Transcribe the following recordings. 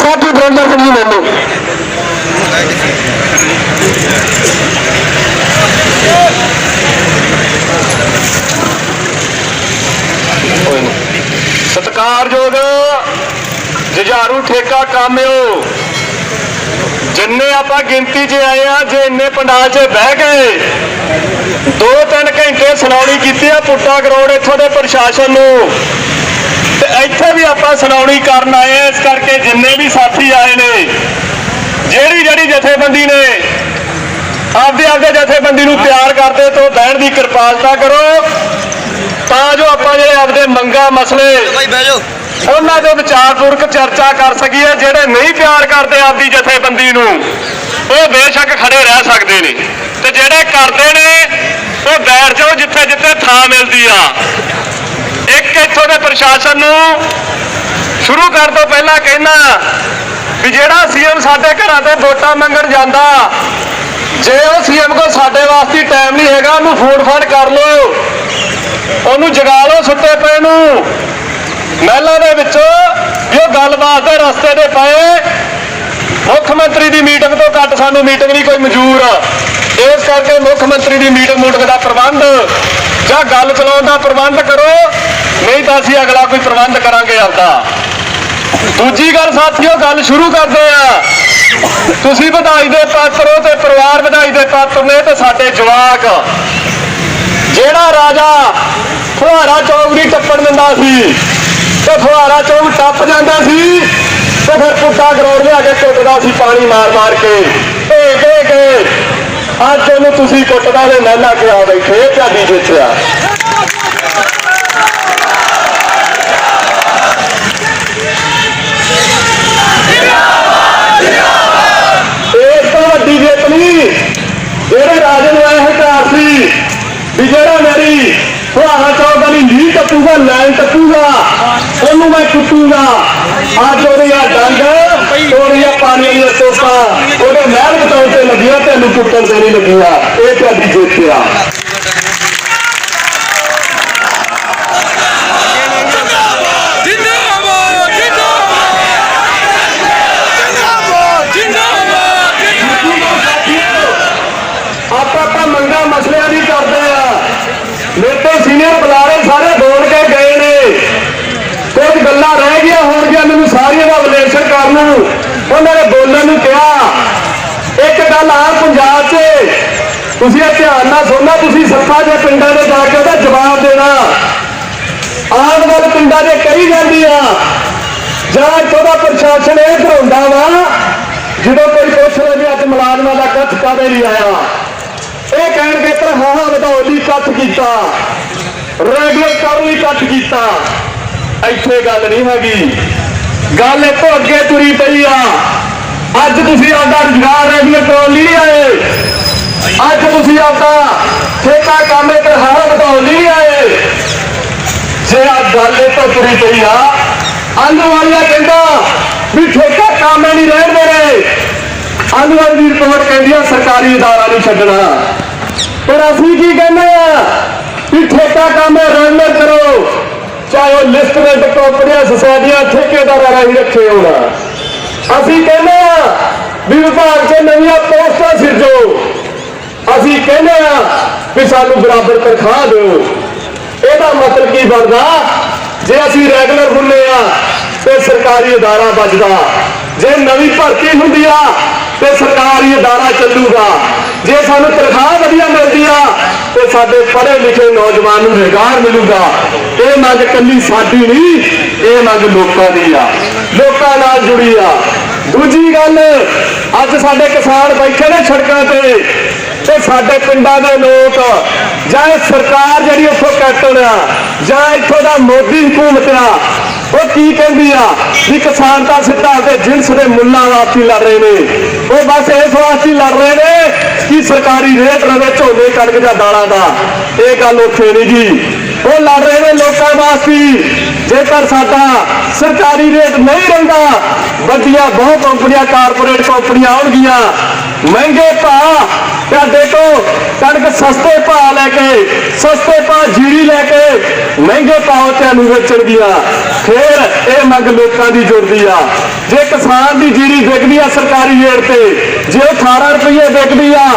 ਸਾਥੀ ਬਰਿੰਦਰ ਸਿੰਘ ਮੈਨੂੰ ਸਤਿਕਾਰਯੋਗ ਜੁਝਾਰੂ ਠੇਕਾ ਕਾਮਿਓ, ਜਿੰਨੇ ਆਪਾਂ ਗਿਣਤੀ 'ਚ ਆਏ ਆ, ਜੇ ਇੰਨੇ ਪੰਡਾਲ 'ਚ ਬਹਿ ਗਏ, ਦੋ ਤਿੰਨ ਘੰਟੇ ਸੁਣਾਉਣੀ ਕੀਤੀ ਆ ਪੁੱਟਾ ਗਰਾਊਂਡ ਇੱਥੋਂ ਦੇ ਪ੍ਰਸ਼ਾਸਨ ਨੂੰ। ਤੇ ਇੱਥੇ ਵੀ ਆਪਾਂ ਸੁਣਾਉਣੀ ਕਰਨ ਆਏ ਆ ਇਸ ਕਰਕੇ ਜਿੰਨੇ ਵੀ ਸਾਥੀ ਆਏ ਨੇ ਜਿਹੜੀ ਜਿਹੜੀ ਜਥੇਬੰਦੀ ਨੇ ਆਪਦੇ ਆਪਦੇ ਜਥੇਬੰਦੀ ਨੂੰ ਪਿਆਰ ਕਰਦੇ ਤੋਂ ਬਹਿਣ ਦੀ ਕਿਰਪਾਲਤਾ ਕਰੋ ਤਾਂ ਜੋ ਆਪਾਂ ਜਿਹੜੇ ਆਪਦੇ ਮੰਗਾ ਮਸਲੇ ਉਹਨਾਂ ਦੇ ਵਿਚਾਰਪੂਰਕ ਚਰਚਾ ਕਰ ਸਕੀਏ ਜਿਹੜੇ ਨਹੀਂ ਪਿਆਰ ਕਰਦੇ ਆਪਦੀ ਜਥੇਬੰਦੀ ਨੂੰ ਉਹ ਬੇਸ਼ੱਕ ਖੜੇ ਰਹਿ ਸਕਦੇ ਨੇ। ਤੇ ਜਿਹੜੇ ਕਰਦੇ ਨੇ ਉਹ ਬੈਠ ਜਾਓ ਜਿੱਥੇ ਜਿੱਥੇ ਥਾਂ ਮਿਲਦੀ ਆ। ਇੱਕ ਇੱਥੋਂ ਦੇ ਪ੍ਰਸ਼ਾਸਨ ਨੂੰ ਸ਼ੁਰੂ ਕਰਨ ਤੋਂ ਪਹਿਲਾਂ ਕਹਿਣਾ ਵੀ ਜਿਹੜਾ ਸੀਐਮ ਸਾਡੇ ਘਰਾਂ ਤੇ ਵੋਟਾਂ ਮੰਗਣ ਜਾਂਦਾ, ਜੇ ਉਹ ਸੀਐਮ ਕੋ ਸਾਡੇ ਵਾਸਤੇ ਟਾਈਮ ਨਹੀਂ ਹੈਗਾ, ਉਹਨੂੰ ਫੋਨ ਫਾਨ ਕਰ ਲਓ। ਉਹਨੂੰ ਜਗਾ ਲਓ ਸੁੱਤੇ ਪਏ ਨੂੰ। ਮਹਿਲਾ ਦੇ ਵਿੱਚੋਂ ਵੀ ਉਹ ਗੱਲਬਾਤ ਦੇ ਰਸਤੇ ਦੇ ਪਏ। ਮੁੱਖ ਮੰਤਰੀ ਦੀ ਮੀਟਿੰਗ ਤੋਂ ਘੱਟ ਸਾਨੂੰ ਮੀਟਿੰਗ ਨਹੀਂ, ਕੋਈ ਮਨਜ਼ੂਰ ਇਸ ਕਰਕੇ ਮੁੱਖ ਮੰਤਰੀ ਦੀ ਮੀਟਿੰਗ ਮੂਟਿੰਗ ਦਾ ਪ੍ਰਬੰਧ ਜਾਂ ਗੱਲ ਚਲਾਉਣ ਦਾ ਪ੍ਰਬੰਧ ਕਰੋ, ਨਹੀਂ ਤਾਂ ਅਸੀਂ ਅਗਲਾ ਕੋਈ ਪ੍ਰਬੰਧ ਕਰਾਂਗੇ ਆਪਦਾ। ਦੂਜੀ ਗੱਲ ਸਾਥੀਓ, ਗੱਲ ਸ਼ੁਰੂ ਕਰਦੇ ਆ। ਤੁਸੀਂ ਵਧਾਈ ਦੇ ਪਾਤਰ ਤੇ ਪਰਿਵਾਰ ਵਧਾਈ ਦੇ ਪਾਤਰ ਨੇ ਤੇ ਸਾਡੇ ਜਵਾਕ। ਜਿਹੜਾ ਰਾਜਾ ਫੁਹਾਰਾ ਚੌਕ ਦੀ ਟੱਪਣ ਦਿੰਦਾ ਸੀ ਤੇ ਫੁਹਾਰਾ ਚੌਕ ਟੱਪ ਜਾਂਦਾ ਸੀ ਤੇ ਫਿਰ ਪੁੱਟਾ ਗਰੋੜ ਲਿਆ ਕੇ ਟੁੱਟਦਾ ਸੀ ਪਾਣੀ ਮਾਰ ਮਾਰ ਕੇ। ਏ ਕੇ ਕੇ ਅੱਜ ਉਹਨੂੰ ਤੁਸੀਂ ਕੁੱਟਦਾ ਦੇ ਨਾਨਾ ਕਿਹਾ ਬੈਠੇ ਝਾੜੀ ਵੇਚਿਆ ਜਿੱਤਿਆ। ਇਸ ਤੋਂ ਵੱਡੀ ਜਿੱਤ ਨਹੀਂ। ਜਿਹੜੇ ਰਾਜੇ ਨੂੰ ਇਹ ਹੰਕਾਰ ਸੀ ਵੀ ਜਿਹੜਾ ਮੇਰੀ ਫੁਹਾਰਾ ਚੌਕ ਵਾਲੀ ਲੀ ਟੱਪੂਗਾ, ਲਾਈਨ ਟੱਪੂਗਾ, ਉਹਨੂੰ ਮੈਂ ਕੁੱਟੂਗਾ। ਅੱਜ ਉਹਦੀ ਆ ਡੰਗ ਉਹਦੀਆਂ ਪਾਣੀ ਦੀਆਂ ਤੋਪਾਂ। ਉਹਦੇ ਮਹਿਲ ਬਤਾਉਣ ਤੇ ਲੱਗੀਆਂ ਤੈਨੂੰ ਕੁੱਟਣ ਤੇ ਨਹੀਂ ਲੱਗੀਆਂ। ਇਹ ਤੁਹਾਡੀ ਜਿੱਤ ਆ ਜਿੰਦਾਬਾਦ ਜਿੰਦਾਬਾਦ। ਜਿੰਦਾਬਾਦ। ਆਪਾਂ ਆਪਾਂ ਮੰਗਾ ਮਸਲਿਆਂ ਦੀ ਕਰਦੇ ਆ। ਮੇਰੇ ਸੀਨੀਅਰ ਬੁਲਾਰੇ ਸਾਰੇ ਬੋਲ ਕੇ ਗਏ ਨੇ। ਕੁਝ ਗੱਲਾਂ ਰਹਿ ਗਈਆਂ ਹੋਣਗੀਆਂ ਮੈਨੂੰ ਸਾਰੀਆਂ ਦਾ ਵਿਲੇਖਣ ਨੂੰ, ਉਹਨਾਂ ਨੇ ਬੋਲਣ ਨੂੰ ਕਿਹਾ। ਇੱਕ ਗੱਲ ਆ ਪੰਜਾਬ 'ਚ, ਤੁਸੀਂ ਇਹ ਧਿਆਨ ਨਾਲ ਸੁਣਨਾ, ਤੁਸੀਂ ਸੱਤਾ ਦੇ ਪਿੰਡਾਂ ਦੇ ਜਾ ਕੇ ਉਹਦਾ ਜਵਾਬ ਦੇਣਾ। ਆਮ ਗੱਲ ਪਿੰਡਾਂ ਦੇ ਕਹੀ ਜਾਂਦੀ ਆ, ਜਾਂ ਇੱਥੋਂ ਪ੍ਰਸ਼ਾਸਨ ਇਹ ਕਰਾਉਂਦਾ ਵਾ, ਜਦੋਂ ਕੋਈ ਪੁੱਛ ਲੈ ਵੀ ਅੱਜ ਮੁਲਾਜ਼ਮਾਂ ਦਾ ਕੱਥ ਕਾਦੇ ਲਈ ਆਇਆ। ਇਹ ਕਹਿਣਗੇ, ਪਰ ਹਾਂ ਹਾਂ ਵਧਾਉਣ ਲਈ ਕੱਥ ਕੀਤਾ। ਰੈਗੂਲਰ ਕਰਨ ਲਈ ਕੱਥ ਕੀਤਾ। ਇੱਥੇ ਗੱਲ ਨਹੀਂ ਹੈਗੀ। ਗੱਲ ਇੱਥੋਂ ਅੱਗੇ ਤੁਰੀ ਪਈ ਆ। ਅੱਜ ਤੁਸੀਂ ਆਪਦਾ ਰੁਜ਼ਗਾਰ ਰੈਗੂਲਰ ਕਰਾਉਣ ਲਈ ਆਏ। ਅੱਜ ਤੁਸੀਂ ਆਪਦਾ ਠੇਕਾ ਕੰਮ ਤੇ ਹਾਰ ਵਧਾਉਣ ਲਈ ਆਏ। ਜੇ ਆ ਗੱਲ ਇਹ ਤੋਂ ਤੁਰੀ ਪਈ ਆ ਆਲੂ ਵਾਲੀਆ ਕਹਿੰਦਾ ਵੀ ਠੇਕਾ ਕੰਮ ਹੀ ਨਹੀਂ ਰਹਿਣ ਦੇਣੇ। ਆਲੂ ਵਾਲੀ ਰਿਪੋਰਟ ਕਹਿੰਦੀ ਆ, ਸਰਕਾਰੀ ਅਦਾਰਾ ਨਹੀਂ ਛੱਡਣਾ। ਪਰ ਅਸੀਂ ਕੀ ਕਹਿੰਦੇ ਆ? ਵੀ ਠੇਕਾ ਕੰਮ ਰੈਗੂਲਰ ਕਰੋ। ਚਾਹੇ ਉਹ ਲਿਸਟਮੈਂਟ ਕੰਪਨੀਆਂ ਸੁਸਾਇਟੀਆਂ ਠੇਕੇਦਾਰਾਂ ਹੀ ਰੱਖੇ ਹੋਣਾ। ਅਸੀਂ ਕਹਿੰਦੇ ਆ ਵੀ ਵਿਭਾਗ 'ਚ ਨਵੀਆਂ ਪੋਸਟਾਂ ਸਿਰਜੋ। ਅਸੀਂ ਕਹਿੰਦੇ ਆ ਵੀ ਸਾਨੂੰ ਬਰਾਬਰ ਤਨਖਾਹ ਦਿਓ। ਇਹਦਾ ਮਤਲਬ ਕੀ ਬਣਦਾ? ਜੇ ਅਸੀਂ ਰੈਗੂਲਰ ਹੁੰਨੇ ਆ ਤੇ ਸਰਕਾਰੀ ਅਦਾਰਾ ਬਚਦਾ ਜੇ ਨਵੀਂ ਭਰਤੀ ਹੁੰਦੀ ਆ, ਤੇ ਸਰਕਾਰੀ ਅਦਾਰਾ ਚੱਲੂਗਾ। ਜੇ ਸਾਨੂੰ ਤਨਖਾਹ ਵਧੀਆ ਮਿਲਦੀ ਆ, ਤੇ ਸਾਡੇ ਪੜ੍ਹੇ ਲਿਖੇ ਨੌਜਵਾਨ ਨੂੰ ਰੁਜ਼ਗਾਰ ਮਿਲੂਗਾ। ਇਹ ਮੰਗ ਕੱਲੀ ਸਾਡੀ ਨਹੀਂ, ਇਹ ਮੰਗ ਲੋਕਾਂ ਦੀ ਆ। ਲੋਕਾਂ ਨਾਲ ਜੁੜੀ ਆ। ਦੂਜੀ ਗੱਲ, ਅੱਜ ਸਾਡੇ ਕਿਸਾਨ ਬੈਠੇ ਨੇ ਸੜਕਾਂ ਤੇ ਤੇ ਸਾਡੇ ਪਿੰਡਾਂ ਦੇ ਲੋਕ, ਜਾਂ ਸਰਕਾਰ ਜਿਹੜੀ ਉੱਥੋਂ ਕੈਪਟਨ ਆ, ਜਾਂ ਇੱਥੋਂ ਦਾ ਮੋਦੀ ਹਕੂਮਤ ਆ, ਉਹ ਕੀ ਕਹਿੰਦੀ ਆ ਵੀ ਕਿਸਾਨ ਤਾਂ ਸਿੱਧਾ ਤੇ ਜਿੰਸ ਦੇ ਮੁੱਲਾਂ ਵਾਸਤੇ ਲੜ ਰਹੇ ਨੇ। ਉਹ ਬਸ ਇਸ ਵਾਸਤੇ ਲੜ ਰਹੇ ਨੇ ਕਿ ਸਰਕਾਰੀ ਰੇਟ ਰਵੇ, ਝੋਨੇ ਕਣਕ ਜਾਂ ਦਾਲਾਂ ਦਾ। ਇਹ ਗੱਲ ਉੱਥੇ ਨਹੀਂ ਜੀ। ਉਹ ਲੜ ਰਹੇ ਨੇ ਲੋਕਾਂ ਵਾਸਤੇ। ਜੇਕਰ ਸਾਡਾ ਸਰਕਾਰੀ ਰੇਟ ਨਹੀਂ ਰਹਿੰਦਾ, ਵੱਡੀਆਂ ਬਹੁਤ ਕੰਪਨੀਆਂ, ਕਾਰਪੋਰੇਟ ਕੰਪਨੀਆਂ ਆਉਣਗੀਆਂ। ਮਹਿੰਗੇ ਭਾਅ ਤੁਹਾਡੇ ਦੇਖੋ ਕਣਕ ਸਸਤੇ ਭਾਅ ਲੈ ਕੇ, ਸਸਤੇ ਭਾਅ ਜੀਰੀ ਲੈ ਕੇ ਮਹਿੰਗੇ ਭਾਅ ਤੇ ਵੇਚਣਗੀਆਂ। ਫੇਰ ਇਹ ਮੰਗ ਲੋਕਾਂ ਦੀ ਜੁੜਦੀ ਆ। ਜੇ ਕਿਸਾਨ ਦੀ ਜੀਰੀ ਵਿਕਦੀ ਆ ਸਰਕਾਰੀ ਰੇਟ ਤੇ, ਜੇ ਉਹ 18 ਰੁਪਏ ਵਿਕਦੀ ਆ,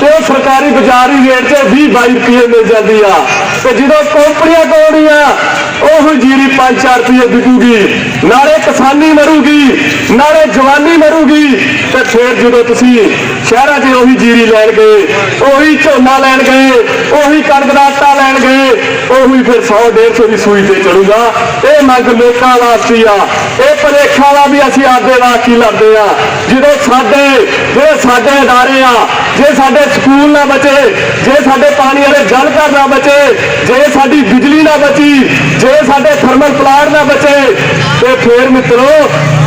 ਤੇ ਉਹ ਸਰਕਾਰੀ ਬਾਜ਼ਾਰੀ ਰੇਟ ਤੇ 20 22 ਰੁਪਏ ਮਿਲ ਜਾਂਦੀ ਆ। ਤੇ ਜਦੋਂ ਕੰਪਨੀਆਂ ਕੋਣੀਆਂ ਉਹ ਜੀਰੀ 5-4 ਰੁਪਏ ਵਿਕੂਗੀ। ਨਾਲੇ ਕਿਸਾਨੀ ਮਰੂਗੀ, ਨਾਲੇ ਜਵਾਨੀ ਮਰੂਗੀ। ਤੇ ਫਿਰ ਜਦੋਂ ਤੁਸੀਂ ਸ਼ਹਿਰਾਂ 'ਚ ਉਹੀ ਜੀਰੀ ਲੈਣ ਗਏ, ਉਹੀ ਝੋਨਾ ਲੈਣ ਗਏ, ਉਹੀ ਕਣਕ ਦਾ ਆਟਾ ਲੈਣ ਗਏ, ਉਹੀ ਫਿਰ 100 150 ਦੀ ਸੂਈ ਤੇ ਚੜੂਗਾ। ਇਹ ਮੰਗ ਲੋਕਾਂ ਵਾਸਤੇ ਆ। ਇਹ ਭਲੇਖਾ ਦਾ ਵੀ ਅਸੀਂ ਆਪਦੇ ਵਾਸਤੇ ਲੜਦੇ ਆ। ਜਦੋਂ ਸਾਡੇ, ਜਿਹੜੇ ਸਾਡੇ ਅਦਾਰੇ ਆ, ਜੇ ਸਾਡੇ ਸਕੂਲ ਨਾ ਬਚੇ, ਜੇ ਸਾਡੇ ਪਾਣੀ ਵਾਲੇ ਜਲ ਘਰ ਨਾ ਬਚੇ, ਜੇ ਸਾਡੀ ਬਿਜਲੀ ਨਾ ਬਚੀ, ਜੇ ਸਾਡੇ ਥਰਮਲ ਪਲਾਂਟ ਨਾ ਬਚੇ, ਤੇ ਫੇਰ ਮਿੱਤਰੋ,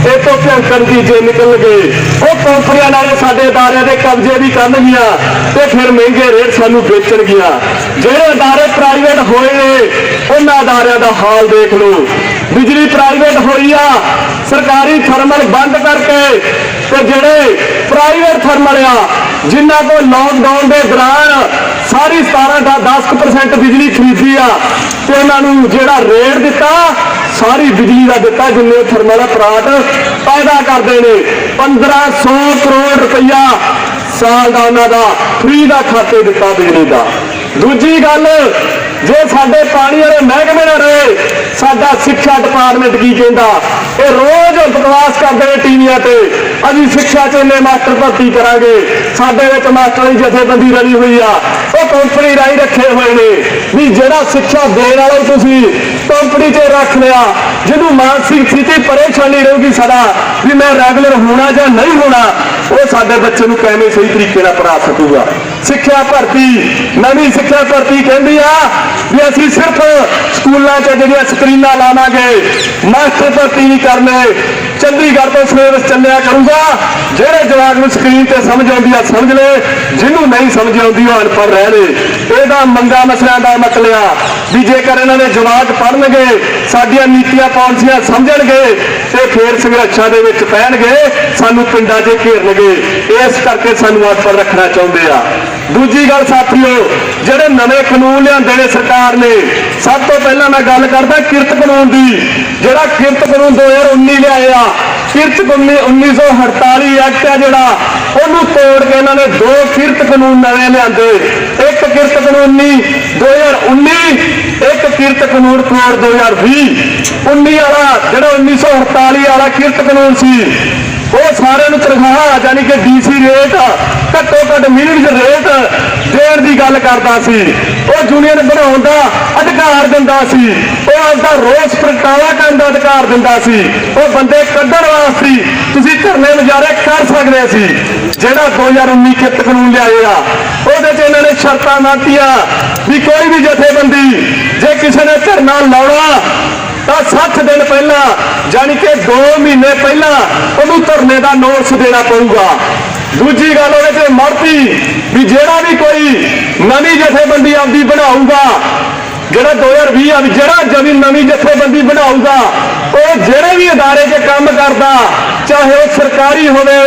ਇਹ ਤੋਂ ਭਿਆਨਕ ਨਤੀਜੇ ਨਿਕਲਣਗੇ। ਉਹ ਕੰਪਨੀਆਂ ਨਾਲੇ ਸਾਡੇ ਅਦਾਰਿਆਂ ਦੇ ਕਬਜ਼ੇ ਵੀ ਕਰਨਗੀਆਂ, ਤੇ ਫਿਰ ਮਹਿੰਗੇ ਰੇਟ ਸਾਨੂੰ ਵੇਚਣਗੀਆਂ। ਜਿਹੜੇ ਅਦਾਰੇ ਪ੍ਰਾਈਵੇਟ ਹੋਏ ਨੇ, ਉਹਨਾਂ ਅਦਾਰਿਆਂ ਦਾ ਹਾਲ ਦੇਖ ਲਓ। ਬਿਜਲੀ ਪ੍ਰਾਈਵੇਟ ਹੋਈ ਆ, ਸਰਕਾਰੀ ਥਰਮਲ ਬੰਦ ਕਰਕੇ, ਤੇ ਜਿਹੜੇ ਪ੍ਰਾਈਵੇਟ ਥਰਮਲ ਆ ਜਿਨ੍ਹਾਂ ਕੋਲ ਲੋਕਡਾਊਨ ਦੇ ਦੌਰਾਨ ਸਾਰੀ 17 ਦਾ 10% ਬਿਜਲੀ ਖਰੀਦੀ ਆ ਤੇ ਉਹਨਾਂ ਨੂੰ ਜਿਹੜਾ ਰੇਟ ਦਿੱਤਾ, ਸਾਰੀ ਬਿਜਲੀ ਦਾ ਦਿੱਤਾ, ਜਿੰਨੇ ਥਰਮਲ ਪਲਾਂਟ ਪੈਦਾ ਕਰਦੇ ਨੇ। 1500 ਕਰੋੜ ਰੁਪਈਆ ਸਾਲ ਦਾ ਉਹਨਾਂ ਦਾ ਫ੍ਰੀ ਦਾ ਖਾਤੇ ਦਿੱਤਾ ਬਿਜਲੀ ਦਾ। ਦੂਜੀ ਗੱਲ, ਜੇ ਸਾਡੇ ਪਾਣੀ ਵਾਲੇ ਮਹਿਕਮੇ ਨਾ ਰਹੇ, ਸਾਡਾ ਸਿੱਖਿਆ ਡਿਪਾਰਟਮੈਂਟ ਕੀ ਕਹਿੰਦਾ? ਇਹ ਰੋਜ਼ ਬਕਵਾਸ ਕਰਦੇ ਨੇ ਟੀਵੀਆਂ ਤੇ। ਅਸੀਂ ਸਿੱਖਿਆ ਚ ਇੰਨੇ ਮਾਸਟਰ ਭਰਤੀ ਕਰਾਂਗੇ। ਸਾਡੇ ਵਿੱਚ ਮਾਸਟਰਾਂ ਦੀ ਜਥੇਬੰਦੀ ਰਲੀ ਹੋਈ ਆ। ਉਹ ਕੰਪਨੀ ਰਾਹੀਂ ਰੱਖੇ ਹੋਏ ਨੇ। ਵੀ ਜਿਹੜਾ ਸਿੱਖਿਆ ਦੇਣ ਵਾਲਾ ਤੁਸੀਂ ਕੰਪਨੀ 'ਚ ਰੱਖ ਲਿਆ, ਜਿਹਨੂੰ ਮਾਨਸਿਕ ਸਥਿਤੀ ਪਰੇਸ਼ਾਨੀ ਰਹੂਗੀ ਸਾਡਾ ਵੀ ਮੈਂ ਰੈਗੂਲਰ ਹੋਣਾ ਜਾਂ ਨਹੀਂ ਹੋਣਾ, ਉਹ ਸਾਡੇ ਬੱਚੇ ਨੂੰ ਕਿਵੇਂ ਸਹੀ ਤਰੀਕੇ ਨਾਲ ਪੜ੍ਹਾ ਸਕੂਗਾ? ਸਿੱਖਿਆ ਭਰਤੀ, ਨਵੀਂ ਸਿੱਖਿਆ ਭਰਤੀ ਕਹਿੰਦੀ ਆ ਵੀ ਅਸੀਂ ਸਿਰਫ ਸਕੂਲਾਂ 'ਚ ਜਿਹੜੀਆਂ ਸਕਰੀਨਾਂ ਲਾਵਾਂਗੇ, ਮਾਸਟਰ ਭਰਤੀ ਨਹੀਂ ਕਰਨੇ, ਚੰਡੀਗੜ੍ਹ ਤੋਂ ਸਿਲੇਬਸ ਚੱਲਿਆ ਕਰੂਗਾ, ਜਿਹੜੇ ਜਵਾਕ ਨੂੰ ਸਕਰੀਨ ਤੇ ਸਮਝ ਆਉਂਦੀ ਆ ਸਮਝ ਲੈ, ਜਿਹਨੂੰ ਨਹੀਂ ਸਮਝ ਆਉਂਦੀ ਉਹ ਅਨਪੜ੍ਹ ਰਹਿ ਲੈ ਇਹਦਾ ਮੰਗਾ ਮਸਲਿਆਂ ਦਾ ਮਤਲਬ ਆ ਵੀ ਜੇਕਰ ਇਹਨਾਂ ਦੇ ਜਵਾਕ ਪੜ੍ਹਨਗੇ, ਸਾਡੀਆਂ ਨੀਤੀਆਂ ਪਾਲਿਸੀਆਂ ਸਮਝਣਗੇ, ਤੇ ਫੇਰ ਸੰਘਰਸ਼ਾਂ ਦੇ ਵਿੱਚ ਪੈਣਗੇ, ਸਾਨੂੰ ਪਿੰਡਾਂ 'ਚ ਘੇਰਨਗੇ। ਇਸ ਕਰਕੇ ਸਾਨੂੰ ਅਨਪੜ੍ਹ ਰੱਖਣਾ ਚਾਹੁੰਦੇ ਆ। ਦੂਜੀ ਗੱਲ ਸਾਥੀਓ, ਜਿਹੜੇ ਨਵੇਂ ਕਾਨੂੰਨ ਲਿਆਂਦੇ ਨੇ ਸਰਕਾਰ ਨੇ, ਸਭ ਤੋਂ ਪਹਿਲਾਂ ਮੈਂ ਗੱਲ ਕਰਦਾ ਕਿਰਤ ਕਾਨੂੰਨ ਦੀ, ਜਿਹੜਾ ਕਿਰਤ ਕਾਨੂੰਨ 2019 ਲਿਆਇਆ ਕਿਰਤ ਕਾਨੂੰਨ 1948 ਐਕਟ ਹੈ ਜਿਹੜਾ, ਉਹਨੂੰ ਤੋੜ ਕੇ ਇਹਨਾਂ ਨੇ ਦੋ ਕਿਰਤ ਕਾਨੂੰਨ ਨਵੇਂ ਲਿਆਂਦੇ। ਇੱਕ ਕਿਰਤ ਕਾਨੂੰਨੀ 2019 ਇੱਕ ਕਿਰਤ ਕਾਨੂੰਨ ਕੋਡ 2020 19 ਵਾਲਾ, ਜਿਹੜਾ 1948 ਵਾਲਾ ਕਿਰਤ ਕਾਨੂੰਨ ਸੀ, ਉਹ ਸਾਰਿਆਂ ਨੂੰ ਤਨਖਾਹ, ਯਾਨੀ ਕਿ ਡੀਸੀ ਰੇਟ ਘੱਟੋ ਘੱਟ ਮਿਨੀਮਮ ਰੇਟ ਦੇਣ ਦੀ ਗੱਲ ਕਰਦਾ ਸੀ। ਉਹ ਯੂਨੀਅਨ ਬਣਾਉਣ ਦਾ ਅਧਿਕਾਰ ਦਿੰਦਾ ਸੀ। ਉਹ ਆਪਦਾ ਰੋਸ ਪ੍ਰਗਟਾਵਾ ਕਰਨ ਦਾ ਅਧਿਕਾਰ ਦਿੰਦਾ ਸੀ। ਉਹ ਬੰਦੇ ਕੱਢਣ ਵਾਸਤੇ ਤੁਸੀਂ ਧਰਨੇ ਮੁਜ਼ਾਹਰੇ ਕਰ ਸਕਦੇ ਸੀ। ਜਿਹੜਾ 2019 ਕਿਰਤ ਕਾਨੂੰਨ ਲਿਆਏ ਆ, ਉਹਦੇ 'ਚ ਇਹਨਾਂ ਨੇ ਸ਼ਰਤਾਂ ਮੰਨਤੀਆਂ ਵੀ ਕੋਈ ਵੀ ਜਥੇਬੰਦੀ ਜੇ ਕਿਸੇ ਨੇ ਧਰਨਾ ਲਾਉਣਾ, ਤਾਂ 60 ਦਿਨ ਪਹਿਲਾਂ ਯਾਨੀ ਕਿ 2 ਮਹੀਨੇ ਪਹਿਲਾਂ ਉਹਨੂੰ ਧਰਨੇ ਦਾ ਨੋਟਿਸ ਦੇਣਾ ਪਊਗਾ। ਦੂਜੀ ਗੱਲ ਉਹਦੇ ਤੇ ਮਰਤੀ ਵੀ ਜਿਹੜਾ ਵੀ ਕੋਈ ਨਵੀਂ ਜਥੇਬੰਦੀ ਆਪਦੀ ਬਣਾਊਗਾ, ਜਿਹੜਾ 2020 ਆ ਜਿਹੜਾ ਜਵੀ ਨਵੀਂ ਜਥੇਬੰਦੀ ਬਣਾਊਗਾ, ਉਹ ਜਿਹੜੇ ਵੀ ਅਦਾਰੇ 'ਚ ਕੰਮ ਕਰਦਾ, ਚਾਹੇ ਉਹ ਸਰਕਾਰੀ ਹੋਵੇ,